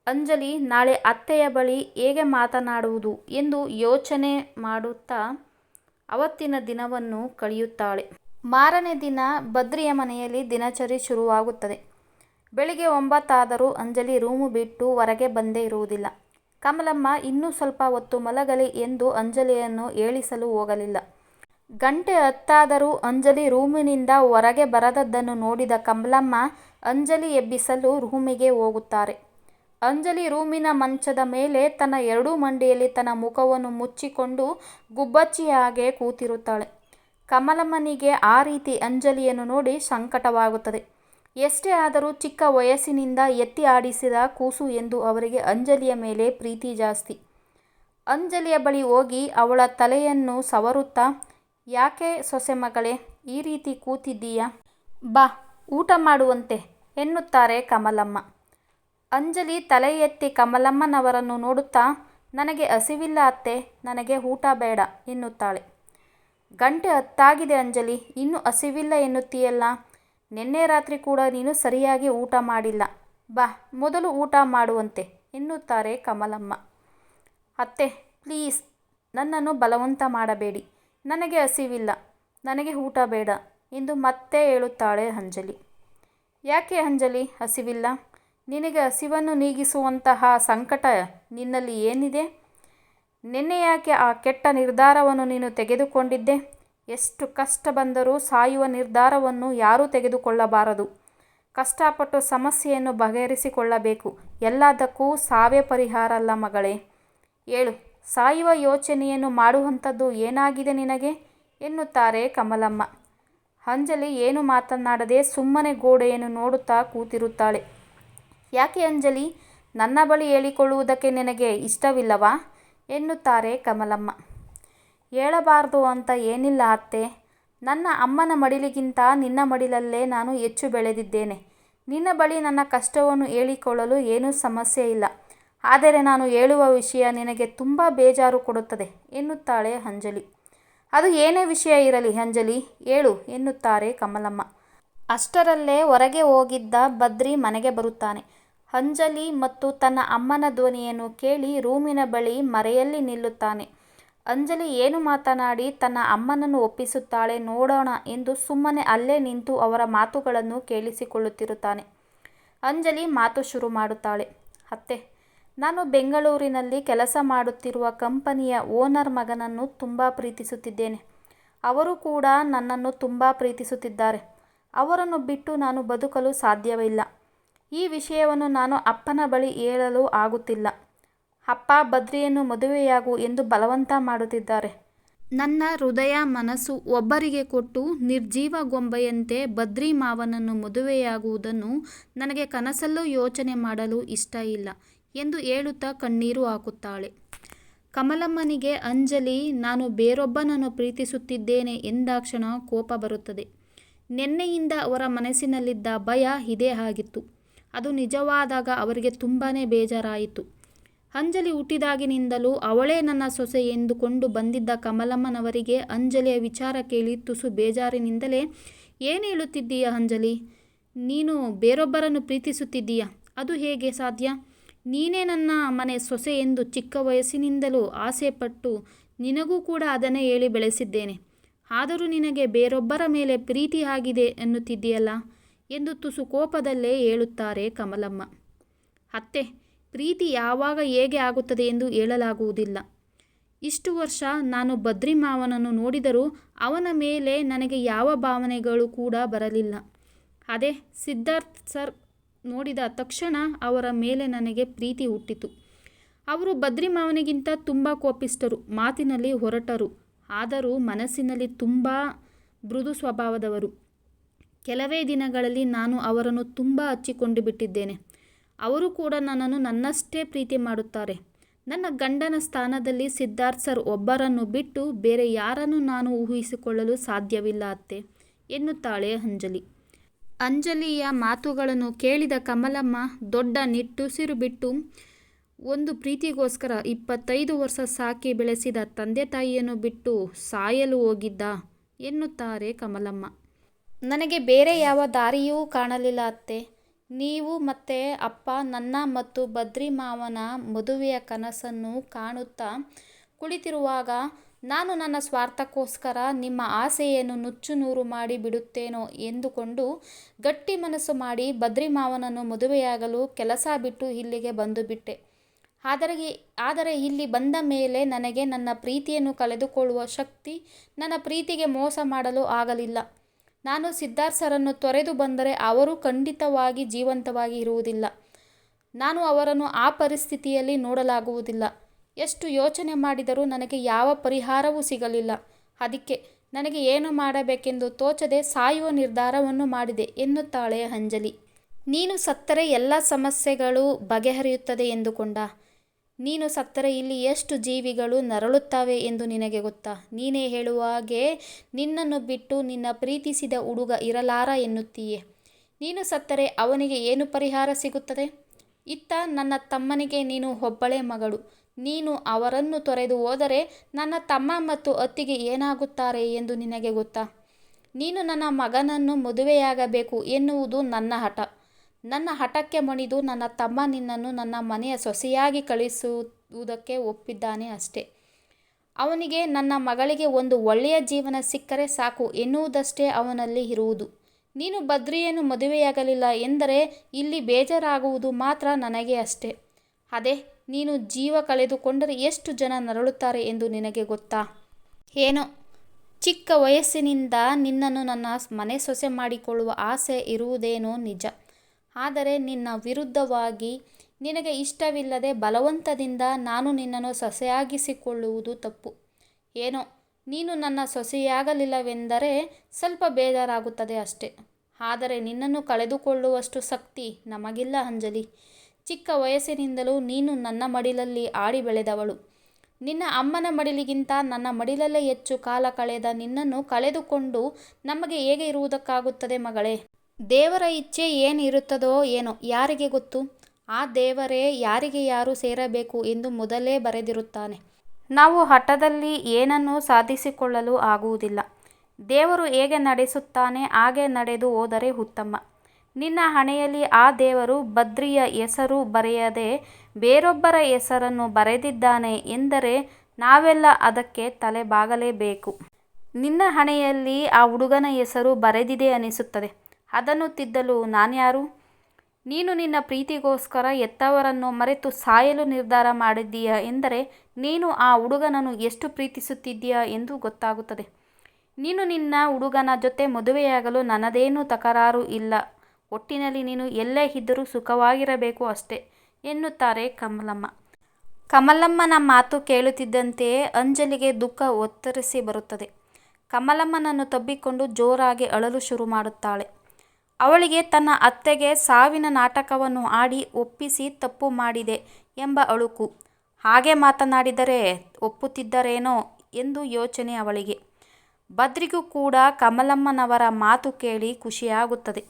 ಅಂಜಲಿ ನಾಳೆ ಅತ್ತೆಯ ಬಳಿ ಹೇಗೆ ಮಾತನಾಡುವುದು ಎಂದು ಯೋಚನೆ ಮಾಡುತ್ತಾ ಅವತ್ತಿನ ದಿನವನ್ನು ಕಳೆಯುತ್ತಾಳೆ. ಮಾರನೇ ದಿನ ಬದ್ರಿಯ ಮನೆಯಲ್ಲಿ ದಿನಚರಿ ಶುರುವಾಗುತ್ತದೆ. ಬೆಳಿಗ್ಗೆ ಒಂಬತ್ತಾದರೂ ಅಂಜಲಿ ರೂಮು ಬಿಟ್ಟು ಹೊರಗೆ ಬಂದೇ ಇರುವುದಿಲ್ಲ. ಕಮಲಮ್ಮ ಇನ್ನೂ ಸ್ವಲ್ಪ ಹೊತ್ತು ಮಲಗಲಿ ಎಂದು ಅಂಜಲಿಯನ್ನು ಏಳಿಸಲು ಹೋಗಲಿಲ್ಲ. ಗಂಟೆ ಹತ್ತಾದರೂ ಅಂಜಲಿ ರೂಮಿನಿಂದ ಹೊರಗೆ ಬರದದ್ದನ್ನು ನೋಡಿದ ಕಮಲಮ್ಮ ಅಂಜಲಿ ಎಬ್ಬಿಸಲು ರೂಮಿಗೆ ಹೋಗುತ್ತಾರೆ. ಅಂಜಲಿ ರೂಮಿನ ಮಂಚದ ಮೇಲೆ ತನ್ನ ಎರಡೂ ಮಂಡಿಯಲ್ಲಿ ತನ್ನ ಮುಖವನ್ನು ಮುಚ್ಚಿಕೊಂಡು ಗುಬ್ಬಚ್ಚಿಯಾಗೆ ಕೂತಿರುತ್ತಾಳೆ. ಕಮಲಮ್ಮನಿಗೆ ಆ ರೀತಿ ಅಂಜಲಿಯನ್ನು ನೋಡಿ ಸಂಕಟವಾಗುತ್ತದೆ. ಎಷ್ಟೇ ಆದರೂ ಚಿಕ್ಕ ವಯಸ್ಸಿನಿಂದ ಎತ್ತಿ ಆಡಿಸಿದ ಕೂಸು ಎಂದು ಅವರಿಗೆ ಅಂಜಲಿಯ ಮೇಲೆ ಪ್ರೀತಿ ಜಾಸ್ತಿ. ಅಂಜಲಿಯ ಬಳಿ ಹೋಗಿ ಅವಳ ತಲೆಯನ್ನು ಸವರುತ್ತಾ, ಯಾಕೆ ಸೊಸೆ ಮಗಳೇ, ಈ ರೀತಿ ಕೂತಿದ್ದೀಯಾ? ಬಾ, ಊಟ ಮಾಡುವಂತೆ, ಎನ್ನುತ್ತಾರೆ ಕಮಲಮ್ಮ. ಅಂಜಲಿ ತಲೆ ಎತ್ತಿ ಕಮಲಮ್ಮನವರನ್ನು ನೋಡುತ್ತಾ, ನನಗೆ ಹಸಿವಿಲ್ಲ ಅತ್ತೆ, ನನಗೆ ಊಟ ಬೇಡ, ಎನ್ನುತ್ತಾಳೆ. ಗಂಟೆ ಹತ್ತಾಗಿದೆ ಅಂಜಲಿ, ಇನ್ನೂ ಹಸಿವಿಲ್ಲ ಎನ್ನುತ್ತೀಯಲ್ಲ? ನಿನ್ನೆ ರಾತ್ರಿ ಕೂಡ ನೀನು ಸರಿಯಾಗಿ ಊಟ ಮಾಡಿಲ್ಲ. ಬಾ, ಮೊದಲು ಊಟ ಮಾಡುವಂತೆ, ಎನ್ನುತ್ತಾರೆ ಕಮಲಮ್ಮ. ಅತ್ತೆ, ಪ್ಲೀಸ್, ನನ್ನನ್ನು ಬಲವಂತ ಮಾಡಬೇಡಿ. ನನಗೆ ಹಸಿವಿಲ್ಲ, ನನಗೆ ಊಟ ಬೇಡ, ಎಂದು ಮತ್ತೆ ಹೇಳುತ್ತಾಳೆ ಅಂಜಲಿ. ಯಾಕೆ ಅಂಜಲಿ, ಹಸಿವಿಲ್ಲ? ನಿನಗೆ ಹಸಿವನ್ನು ನೀಗಿಸುವಂತಹ ಸಂಕಟ ನಿನ್ನಲ್ಲಿ ಏನಿದೆ? ನಿನ್ನೆ ಯಾಕೆ ಆ ಕೆಟ್ಟ ನಿರ್ಧಾರವನ್ನು ನೀನು ತೆಗೆದುಕೊಂಡಿದ್ದೆ? ಎಷ್ಟು ಕಷ್ಟ ಬಂದರೂ ಸಾಯುವ ನಿರ್ಧಾರವನ್ನು ಯಾರೂ ತೆಗೆದುಕೊಳ್ಳಬಾರದು. ಕಷ್ಟಪಟ್ಟು ಸಮಸ್ಯೆಯನ್ನು ಬಗೆಹರಿಸಿಕೊಳ್ಳಬೇಕು. ಎಲ್ಲದಕ್ಕೂ ಸಾವೇ ಪರಿಹಾರ ಅಲ್ಲ ಮಗಳೇ. ಏಳು, ಸಾಯುವ ಯೋಚನೆಯನ್ನು ಮಾಡುವಂಥದ್ದು ಏನಾಗಿದೆ ನಿನಗೆ? ಎನ್ನುತ್ತಾರೆ ಕಮಲಮ್ಮ. ಅಂಜಲಿ ಏನು ಮಾತನಾಡದೆ ಸುಮ್ಮನೆ ಗೋಡೆಯನ್ನು ನೋಡುತ್ತಾ ಕೂತಿರುತ್ತಾಳೆ. ಯಾಕೆ ಅಂಜಲಿ? ನನ್ನ ಬಳಿ ಹೇಳಿಕೊಳ್ಳುವುದಕ್ಕೆ ನಿನಗೆ ಇಷ್ಟವಿಲ್ಲವಾ? ಎನ್ನುತ್ತಾರೆ ಕಮಲಮ್ಮ. ಹೇಳಬಾರ್ದು ಅಂತ ಏನಿಲ್ಲ ಅತ್ತೆ. ನನ್ನ ಅಮ್ಮನ ಮಡಿಲಿಗಿಂತ ನಿನ್ನ ಮಡಿಲಲ್ಲೇ ನಾನು ಹೆಚ್ಚು ಬೆಳೆದಿದ್ದೇನೆ. ನಿನ್ನ ಬಳಿ ನನ್ನ ಕಷ್ಟವನ್ನು ಹೇಳಿಕೊಳ್ಳಲು ಏನೂ ಸಮಸ್ಯೆ ಇಲ್ಲ. ಆದರೆ ನಾನು ಹೇಳುವ ವಿಷಯ ನಿನಗೆ ತುಂಬ ಬೇಜಾರು ಕೊಡುತ್ತದೆ ಎನ್ನುತ್ತಾಳೆ ಅಂಜಲಿ. ಅದು ಏನೇ ವಿಷಯ ಇರಲಿ ಅಂಜಲಿ, ಹೇಳು ಎನ್ನುತ್ತಾರೆ ಕಮಲಮ್ಮ. ಅಷ್ಟರಲ್ಲೇ ಹೊರಗೆ ಹೋಗಿದ್ದ ಬದ್ರಿ ಮನೆಗೆ ಬರುತ್ತಾನೆ. ಅಂಜಲಿ ಮತ್ತು ತನ್ನ ಅಮ್ಮನ ಧ್ವನಿಯನ್ನು ಕೇಳಿ ರೂಮಿನ ಬಳಿ ಮರೆಯಲ್ಲಿ ನಿಲ್ಲುತ್ತಾನೆ. ಅಂಜಲಿ ಏನು ಮಾತನಾಡಿ ತನ್ನ ಅಮ್ಮನನ್ನು ಒಪ್ಪಿಸುತ್ತಾಳೆ ನೋಡೋಣ ಎಂದು ಸುಮ್ಮನೆ ಅಲ್ಲೇ ನಿಂತು ಅವರ ಮಾತುಗಳನ್ನು ಕೇಳಿಸಿಕೊಳ್ಳುತ್ತಿರುತ್ತಾನೆ. ಅಂಜಲಿ ಮಾತು ಶುರು ಮಾಡುತ್ತಾಳೆ. ಅತ್ತೆ, ನಾನು ಬೆಂಗಳೂರಿನಲ್ಲಿ ಕೆಲಸ ಮಾಡುತ್ತಿರುವ ಕಂಪನಿಯ ಓನರ್ ಮಗನನ್ನು ತುಂಬ ಪ್ರೀತಿಸುತ್ತಿದ್ದೇನೆ. ಅವರು ಕೂಡ ನನ್ನನ್ನು ತುಂಬ ಪ್ರೀತಿಸುತ್ತಿದ್ದಾರೆ. ಅವರನ್ನು ಬಿಟ್ಟು ನಾನು ಬದುಕಲು ಸಾಧ್ಯವಿಲ್ಲ. ಈ ವಿಷಯವನ್ನು ನಾನು ಅಪ್ಪನ ಬಳಿ ಹೇಳಲು ಆಗುತ್ತಿಲ್ಲ. ಅಪ್ಪ, ಬದ್ರಿಯನ್ನು ಮದುವೆಯಾಗು ಎಂದು ಬಲವಂತ ಮಾಡುತ್ತಿದ್ದಾರೆ. ನನ್ನ ಹೃದಯ ಮನಸ್ಸು ಒಬ್ಬರಿಗೆ ಕೊಟ್ಟು ನಿರ್ಜೀವ ಗೊಂಬೆಯಂತೆ ಬದ್ರಿ ಮಾವನನ್ನು ಮದುವೆಯಾಗುವುದನ್ನು ನನಗೆ ಕನಸಲ್ಲೂ ಯೋಚನೆ ಮಾಡಲು ಇಷ್ಟ ಇಲ್ಲ ಎಂದು ಹೇಳುತ್ತಾ ಕಣ್ಣೀರು ಹಾಕುತ್ತಾಳೆ. ಕಮಲಮ್ಮನಿಗೆ, ಅಂಜಲಿ, ನಾನು ಬೇರೊಬ್ಬನನ್ನು ಪ್ರೀತಿಸುತ್ತಿದ್ದೇನೆ ಎಂದಾಕ್ಷಣ ಕೋಪ ಬರುತ್ತದೆ. ನೆನ್ನೆಯಿಂದ ಅವರ ಮನಸ್ಸಿನಲ್ಲಿದ್ದ ಭಯ ಇದೇ ಆಗಿತ್ತು. ಅದು ನಿಜವಾದಾಗ ಅವರಿಗೆ ತುಂಬಾನೇ ಬೇಜಾರಾಯಿತು. ಅಂಜಲಿ ಹುಟ್ಟಿದಾಗಿನಿಂದಲೂ ಅವಳೇ ನನ್ನ ಸೊಸೆ ಎಂದುಕೊಂಡು ಬಂದಿದ್ದ ಕಮಲಮ್ಮನವರಿಗೆ ಅಂಜಲಿಯ ವಿಚಾರ ಕೇಳಿ ತುಸು ಬೇಜಾರಿನಿಂದಲೇ ಏನು ಹೇಳುತ್ತಿದ್ದೀಯ ಅಂಜಲಿ? ನೀನು ಬೇರೊಬ್ಬರನ್ನು ಪ್ರೀತಿಸುತ್ತಿದ್ದೀಯ ಅದು ಹೇಗೆ ಸಾಧ್ಯ? ನೀನೇ ನನ್ನ ಮನೆ ಸೊಸೆ ಎಂದು ಚಿಕ್ಕ ವಯಸ್ಸಿನಿಂದಲೂ ಆಸೆಪಟ್ಟು ನಿನಗೂ ಕೂಡ ಅದನ್ನೇ ಹೇಳಿ ಬೆಳೆಸಿದ್ದೇನೆ. ಆದರೂ ನಿನಗೆ ಬೇರೊಬ್ಬರ ಮೇಲೆ ಪ್ರೀತಿ ಆಗಿದೆ ಎನ್ನುತ್ತಿದ್ದೀಯಲ್ಲ ಎಂದು ತುಸು ಕೋಪದಲ್ಲೇ ಹೇಳುತ್ತಾರೆ ಕಮಲಮ್ಮ. ಅತ್ತೆ, ಪ್ರೀತಿ ಯಾವಾಗ ಹೇಗೆ ಆಗುತ್ತದೆ ಎಂದು ಹೇಳಲಾಗುವುದಿಲ್ಲ. ಇಷ್ಟು ವರ್ಷ ನಾನು ಬದ್ರಿ ಮಾವನನ್ನು ನೋಡಿದರೂ ಅವನ ಮೇಲೆ ನನಗೆ ಯಾವ ಭಾವನೆಗಳು ಕೂಡ ಬರಲಿಲ್ಲ. ಅದೇ ಸಿದ್ಧಾರ್ಥ್ ಸರ್ ನೋಡಿದ ತಕ್ಷಣ ಅವರ ಮೇಲೆ ನನಗೆ ಪ್ರೀತಿ ಹುಟ್ಟಿತು. ಅವರು ಬದ್ರಿ ಮಾವನಿಗಿಂತ ತುಂಬ ಕೋಪಿಸ್ಟರು ಮಾತಿನಲ್ಲಿ ಹೊರಟರು, ಆದರೂ ಮನಸ್ಸಿನಲ್ಲಿ ತುಂಬ ಮೃದು ಸ್ವಭಾವದವರು. ಕೆಲವೇ ದಿನಗಳಲ್ಲಿ ನಾನು ಅವರನ್ನು ತುಂಬ ಹಚ್ಚಿಕೊಂಡುಬಿಟ್ಟಿದ್ದೇನೆ. ಅವರು ಕೂಡ ನನ್ನನ್ನು ನನ್ನಷ್ಟೇ ಪ್ರೀತಿ ಮಾಡುತ್ತಾರೆ. ನನ್ನ ಗಂಡನ ಸ್ಥಾನದಲ್ಲಿ ಸಿದ್ಧಾರ್ಥ್ ಸರ್ ಒಬ್ಬರನ್ನು ಬಿಟ್ಟು ಬೇರೆ ಯಾರನ್ನು ನಾನು ಊಹಿಸಿಕೊಳ್ಳಲು ಸಾಧ್ಯವಿಲ್ಲ ಅತ್ತೆ, ಎನ್ನುತ್ತಾಳೆ ಅಂಜಲಿ. ಅಂಜಲಿಯ ಮಾತುಗಳನ್ನು ಕೇಳಿದ ಕಮಲಮ್ಮ ದೊಡ್ಡ ನಿಟ್ಟುಸಿರು ಬಿಟ್ಟು, ಒಂದು ಪ್ರೀತಿಗೋಸ್ಕರ ಇಪ್ಪತ್ತೈದು ವರ್ಷ ಸಾಕಿ ಬೆಳೆಸಿದ ತಂದೆ ತಾಯಿಯನ್ನು ಬಿಟ್ಟು ಸಾಯಲು ಹೋಗಿದ್ದ, ಎನ್ನುತ್ತಾರೆ ಕಮಲಮ್ಮ. ನನಗೆ ಬೇರೆ ಯಾವ ದಾರಿಯೂ ಕಾಣಲಿಲ್ಲ ಅತ್ತೆ. ನೀವು ಮತ್ತೆ ಅಪ್ಪ, ನನ್ನ ಮತ್ತು ಬದ್ರಿ ಮಾವನ ಮದುವೆಯ ಕನಸನ್ನು ಕಾಣುತ್ತಾ ಕುಳಿತಿರುವಾಗ ನಾನು ನನ್ನ ಸ್ವಾರ್ಥಕ್ಕೋಸ್ಕರ ನಿಮ್ಮ ಆಸೆಯನ್ನು ನುಚ್ಚು ನೂರು ಮಾಡಿ ಬಿಡುತ್ತೇನೋ ಎಂದುಕೊಂಡು ಗಟ್ಟಿ ಮನಸ್ಸು ಮಾಡಿ ಬದ್ರಿ ಮಾವನನ್ನು ಮದುವೆಯಾಗಲು ಕೆಲಸ ಬಿಟ್ಟು ಇಲ್ಲಿಗೆ ಬಂದುಬಿಟ್ಟೆ. ಆದರೆ ಇಲ್ಲಿ ಬಂದ ಮೇಲೆ ನನಗೆ ನನ್ನ ಪ್ರೀತಿಯನ್ನು ಕಳೆದುಕೊಳ್ಳುವ ಶಕ್ತಿ ನನ್ನ ಪ್ರೀತಿಗೆ ಮೋಸ ಮಾಡಲು ಆಗಲಿಲ್ಲ. ನಾನು ಸಿದ್ಧಾರ್ಥ ಸರನ್ನು ತೊರೆದು ಬಂದರೆ ಅವರು ಖಂಡಿತವಾಗಿ ಜೀವಂತವಾಗಿ ಇರುವುದಿಲ್ಲ. ನಾನು ಅವರನ್ನು ಆ ಪರಿಸ್ಥಿತಿಯಲ್ಲಿ ನೋಡಲಾಗುವುದಿಲ್ಲ. ಎಷ್ಟು ಯೋಚನೆ ಮಾಡಿದರೂ ನನಗೆ ಯಾವ ಪರಿಹಾರವೂ ಸಿಗಲಿಲ್ಲ. ಅದಕ್ಕೆ ನನಗೆ ಏನು ಮಾಡಬೇಕೆಂದು ತೋಚದೆ ಸಾಯುವ ನಿರ್ಧಾರವನ್ನು ಮಾಡಿದೆ, ಎನ್ನುತ್ತಾಳೆ ಅಂಜಲಿ. ನೀನು ಸತ್ತರೆ ಎಲ್ಲ ಸಮಸ್ಯೆಗಳು ಬಗೆಹರಿಯುತ್ತದೆ ಎಂದುಕೊಂಡಾ? ನೀನು ಸತ್ತರೆ ಇಲ್ಲಿ ಎಷ್ಟು ಜೀವಿಗಳು ನರಳುತ್ತವೆ ಎಂದು ನಿನಗೆ ಗೊತ್ತಾ? ನೀನೇ ಹೇಳುವಾಗೆ ನಿನ್ನನ್ನು ಬಿಟ್ಟು ನಿನ್ನ ಪ್ರೀತಿಸಿದ ಹುಡುಗ ಇರಲಾರ ಎನ್ನುತ್ತೀಯೆ. ನೀನು ಸತ್ತರೆ ಅವನಿಗೆ ಏನು ಪರಿಹಾರ ಸಿಗುತ್ತದೆ? ಇತ್ತ ನನ್ನ ತಮ್ಮನಿಗೆ ನೀನು ಒಬ್ಬಳೇ ಮಗಳು. ನೀನು ಅವರನ್ನು ತೊರೆದು ಹೋದರೆ ನನ್ನ ತಮ್ಮ ಮತ್ತು ಅತ್ತಿಗೆ ಏನಾಗುತ್ತಾರೆ ಎಂದು ನಿನಗೆ ಗೊತ್ತಾ? ನೀನು ನನ್ನ ಮಗನನ್ನು ಮದುವೆಯಾಗಬೇಕು ಎನ್ನುವುದು ನನ್ನ ಹಠ. ನನ್ನ ಹಠಕ್ಕೆ ಮಣಿದು ನನ್ನ ತಮ್ಮ ನಿನ್ನನ್ನು ನನ್ನ ಮನೆಯ ಸೊಸೆಯಾಗಿ ಕಳಿಸುವುದಕ್ಕೆ ಒಪ್ಪಿದ್ದಾನೆ ಅಷ್ಟೆ. ಅವನಿಗೆ ನನ್ನ ಮಗಳಿಗೆ ಒಂದು ಒಳ್ಳೆಯ ಜೀವನ ಸಿಕ್ಕರೆ ಸಾಕು ಎನ್ನುವುದಷ್ಟೇ ಅವನಲ್ಲಿ ಇರುವುದು. ನೀನು ಬದ್ರಿಯನ್ನು ಮದುವೆಯಾಗಲಿಲ್ಲ ಎಂದರೆ ಇಲ್ಲಿ ಬೇಜಾರಾಗುವುದು ಮಾತ್ರ ನನಗೆ ಅಷ್ಟೆ. ಅದೇ, ನೀನು ಜೀವ ಕಳೆದುಕೊಂಡರೆ ಎಷ್ಟು ಜನ ನರಳುತ್ತಾರೆ ಎಂದು ನಿನಗೆ ಗೊತ್ತಾ? ಏನೋ, ಚಿಕ್ಕ ವಯಸ್ಸಿನಿಂದ ನಿನ್ನನ್ನು ನನ್ನ ಮನೆ ಸೊಸೆ ಮಾಡಿಕೊಳ್ಳುವ ಆಸೆ ಇರುವುದೇನೋ ನಿಜ. ಆದರೆ ನಿನ್ನ ವಿರುದ್ಧವಾಗಿ ನಿನಗೆ ಇಷ್ಟವಿಲ್ಲದೆ ಬಲವಂತದಿಂದ ನಾನು ನಿನ್ನನ್ನು ಸೊಸೆಯಾಗಿಸಿಕೊಳ್ಳುವುದು ತಪ್ಪು. ಏನೋ, ನೀನು ನನ್ನ ಸೊಸೆಯಾಗಲಿಲ್ಲವೆಂದರೆ ಸ್ವಲ್ಪ ಬೇಜಾರಾಗುತ್ತದೆ ಅಷ್ಟೆ. ಆದರೆ ನಿನ್ನನ್ನು ಕಳೆದುಕೊಳ್ಳುವಷ್ಟು ಶಕ್ತಿ ನಮಗಿಲ್ಲ ಅಂಜಲಿ. ಚಿಕ್ಕ ವಯಸ್ಸಿನಿಂದಲೂ ನೀನು ನನ್ನ ಮಡಿಲಲ್ಲಿ ಆಡಿ ಬೆಳೆದವಳು. ನಿನ್ನ ಅಮ್ಮನ ಮಡಿಲಿಗಿಂತ ನನ್ನ ಮಡಿಲಲ್ಲೇ ಹೆಚ್ಚು ಕಾಲ ಕಳೆದ ನಿನ್ನನ್ನು ಕಳೆದುಕೊಂಡು ನಮಗೆ ಹೇಗೆ ಇರುವುದಕ್ಕಾಗುತ್ತದೆ ಮಗಳೇ? ದೇವರ ಇಚ್ಛೆ ಏನಿರುತ್ತದೋ ಏನೋ, ಯಾರಿಗೆ ಗೊತ್ತು? ಆ ದೇವರೇ ಯಾರಿಗೆ ಯಾರು ಸೇರಬೇಕು ಎಂದು ಮೊದಲೇ ಬರೆದಿರುತ್ತಾನೆ. ನಾವು ಹಠದಲ್ಲಿ ಏನನ್ನೂ ಸಾಧಿಸಿಕೊಳ್ಳಲು ಆಗುವುದಿಲ್ಲ. ದೇವರು ಹೇಗೆ ನಡೆಸುತ್ತಾನೆ, ಹಾಗೆ ನಡೆದು ಹೋದರೆ ಉತ್ತಮ. ನಿನ್ನ ಹಣೆಯಲ್ಲಿ ಆ ದೇವರು ಬದ್ರಿಯ ಹೆಸರು ಬರೆಯದೆ ಬೇರೊಬ್ಬರ ಹೆಸರನ್ನು ಬರೆದಿದ್ದಾನೆ ಎಂದರೆ ನಾವೆಲ್ಲ ಅದಕ್ಕೆ ತಲೆಬಾಗಲೇಬೇಕು. ನಿನ್ನ ಹಣೆಯಲ್ಲಿ ಆ ಹುಡುಗನ ಹೆಸರು ಬರೆದಿದೆ ಅನಿಸುತ್ತದೆ. ಅದನ್ನು ತಿದ್ದಲು ನಾನ್ಯಾರು? ನೀನು ನಿನ್ನ ಪ್ರೀತಿಗೋಸ್ಕರ ಎತ್ತವರನ್ನು ಮರೆತು ಸಾಯಲು ನಿರ್ಧಾರ ಮಾಡಿದ್ದೀಯ ಎಂದರೆ ನೀನು ಆ ಹುಡುಗನನ್ನು ಎಷ್ಟು ಪ್ರೀತಿಸುತ್ತಿದ್ದೀಯ ಎಂದು ಗೊತ್ತಾಗುತ್ತದೆ. ನೀನು ನಿನ್ನ ಹುಡುಗನ ಜೊತೆ ಮದುವೆಯಾಗಲು ನನ್ನದೇನೂ ತಕರಾರು ಇಲ್ಲ. ಒಟ್ಟಿನಲ್ಲಿ ನೀನು ಎಲ್ಲೇ ಇದ್ದರೂ ಸುಖವಾಗಿರಬೇಕು ಅಷ್ಟೇ, ಎನ್ನುತ್ತಾರೆ ಕಮಲಮ್ಮ. ಕಮಲಮ್ಮನ ಮಾತು ಕೇಳುತ್ತಿದ್ದಂತೆಯೇ ಅಂಜಲಿಗೆ ದುಃಖ ಒತ್ತರಿಸಿ ಬರುತ್ತದೆ. ಕಮಲಮ್ಮನನ್ನು ತಬ್ಬಿಕೊಂಡು ಜೋರಾಗಿ ಅಳಲು ಶುರು ಮಾಡುತ್ತಾಳೆ. ಅವಳಿಗೆ ತನ್ನ ಅತ್ತೆಗೆ ಸಾವಿನ ನಾಟಕವನ್ನು ಆಡಿ ಒಪ್ಪಿಸಿ ತಪ್ಪು ಮಾಡಿದೆ ಎಂಬ ಅಳುಕು. ಹಾಗೆ ಮಾತನಾಡಿದರೆ ಒಪ್ಪುತ್ತಿದ್ದರೇನೋ ಎಂದು ಯೋಚನೆ ಅವಳಿಗೆ. ಬದ್ರಿಗೂ ಕೂಡ ಕಮಲಮ್ಮನವರ ಮಾತು ಕೇಳಿ ಖುಷಿಯಾಗುತ್ತದೆ.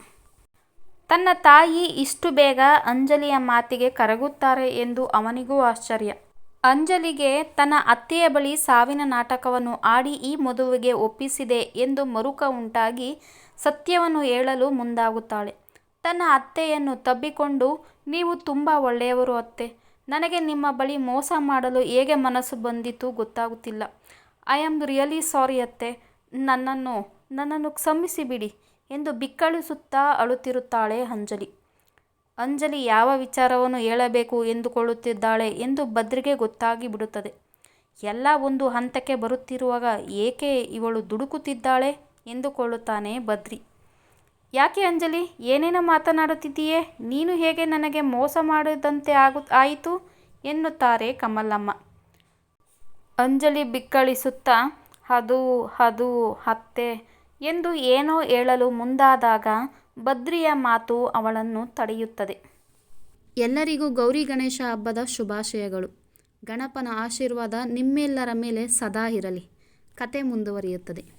ತನ್ನ ತಾಯಿ ಇಷ್ಟು ಬೇಗ ಅಂಜಲಿಯ ಮಾತಿಗೆ ಕರಗುತ್ತಾರೆ ಎಂದು ಅವನಿಗೂ ಆಶ್ಚರ್ಯ. ಅಂಜಲಿಗೆ ತನ್ನ ಅತ್ತೆಯ ಬಳಿ ಸಾವಿನ ನಾಟಕವನ್ನು ಆಡಿ ಈ ಮದುವೆಗೆ ಒಪ್ಪಿಸಿದೆ ಎಂದು ಮರುಕ ಉಂಟಾಗಿ ಸತ್ಯವನ್ನು ಹೇಳಲು ಮುಂದಾಗುತ್ತಾಳೆ. ತನ್ನ ಅತ್ತೆಯನ್ನು ತಬ್ಬಿಕೊಂಡು, ನೀವು ತುಂಬ ಒಳ್ಳೆಯವರು ಅತ್ತೆ. ನನಗೆ ನಿಮ್ಮ ಬಳಿ ಮೋಸ ಮಾಡಲು ಹೇಗೆ ಮನಸ್ಸು ಬಂದಿತು ಗೊತ್ತಾಗುತ್ತಿಲ್ಲ. ಐ ಆಮ್ ರಿಯಲಿ ಸಾರಿ ಅತ್ತೆ. ನನ್ನನ್ನು ನನ್ನನ್ನು ಕ್ಷಮಿಸಿಬಿಡಿ ಎಂದು ಬಿಕ್ಕಳಿಸುತ್ತಾ ಅಳುತ್ತಿರುತ್ತಾಳೆ ಅಂಜಲಿ. ಅಂಜಲಿ ಯಾವ ವಿಚಾರವನ್ನು ಹೇಳಬೇಕು ಎಂದುಕೊಳ್ಳುತ್ತಿದ್ದಾಳೆ ಎಂದು ಬದ್ರಿಗೆ ಗೊತ್ತಾಗಿ ಬಿಡುತ್ತದೆ. ಎಲ್ಲ ಒಂದು ಹಂತಕ್ಕೆ ಬರುತ್ತಿರುವಾಗ ಏಕೆ ಇವಳು ದುಡುಕುತ್ತಿದ್ದಾಳೆ ಎಂದುಕೊಳ್ಳುತ್ತಾನೆ ಬದ್ರಿ. ಯಾಕೆ ಅಂಜಲಿ, ಏನೇನೋ ಮಾತನಾಡುತ್ತಿದ್ದೀಯೇ ನೀನು ಹೇಗೆ ನನಗೆ ಮೋಸ ಮಾಡಿದಂತೆ ಆಗು ಆಯಿತು ಎನ್ನುತ್ತಾರೆ ಕಮಲಮ್ಮ. ಅಂಜಲಿ ಬಿಕ್ಕಳಿಸುತ್ತಾ ಅದು ಅದು ಅತ್ತೆ ಎಂದು ಏನೋ ಹೇಳಲು ಮುಂದಾದಾಗ ಬದ್ರಿಯ ಮಾತು ಅವಳನ್ನು ತಡೆಯುತ್ತದೆ. ಎಲ್ಲರಿಗೂ ಗೌರಿ ಗಣೇಶ ಹಬ್ಬದ ಶುಭಾಶಯಗಳು. ಗಣಪನ ಆಶೀರ್ವಾದ ನಿಮ್ಮೆಲ್ಲರ ಮೇಲೆ ಸದಾ ಇರಲಿ. ಕತೆ ಮುಂದುವರಿಯುತ್ತದೆ.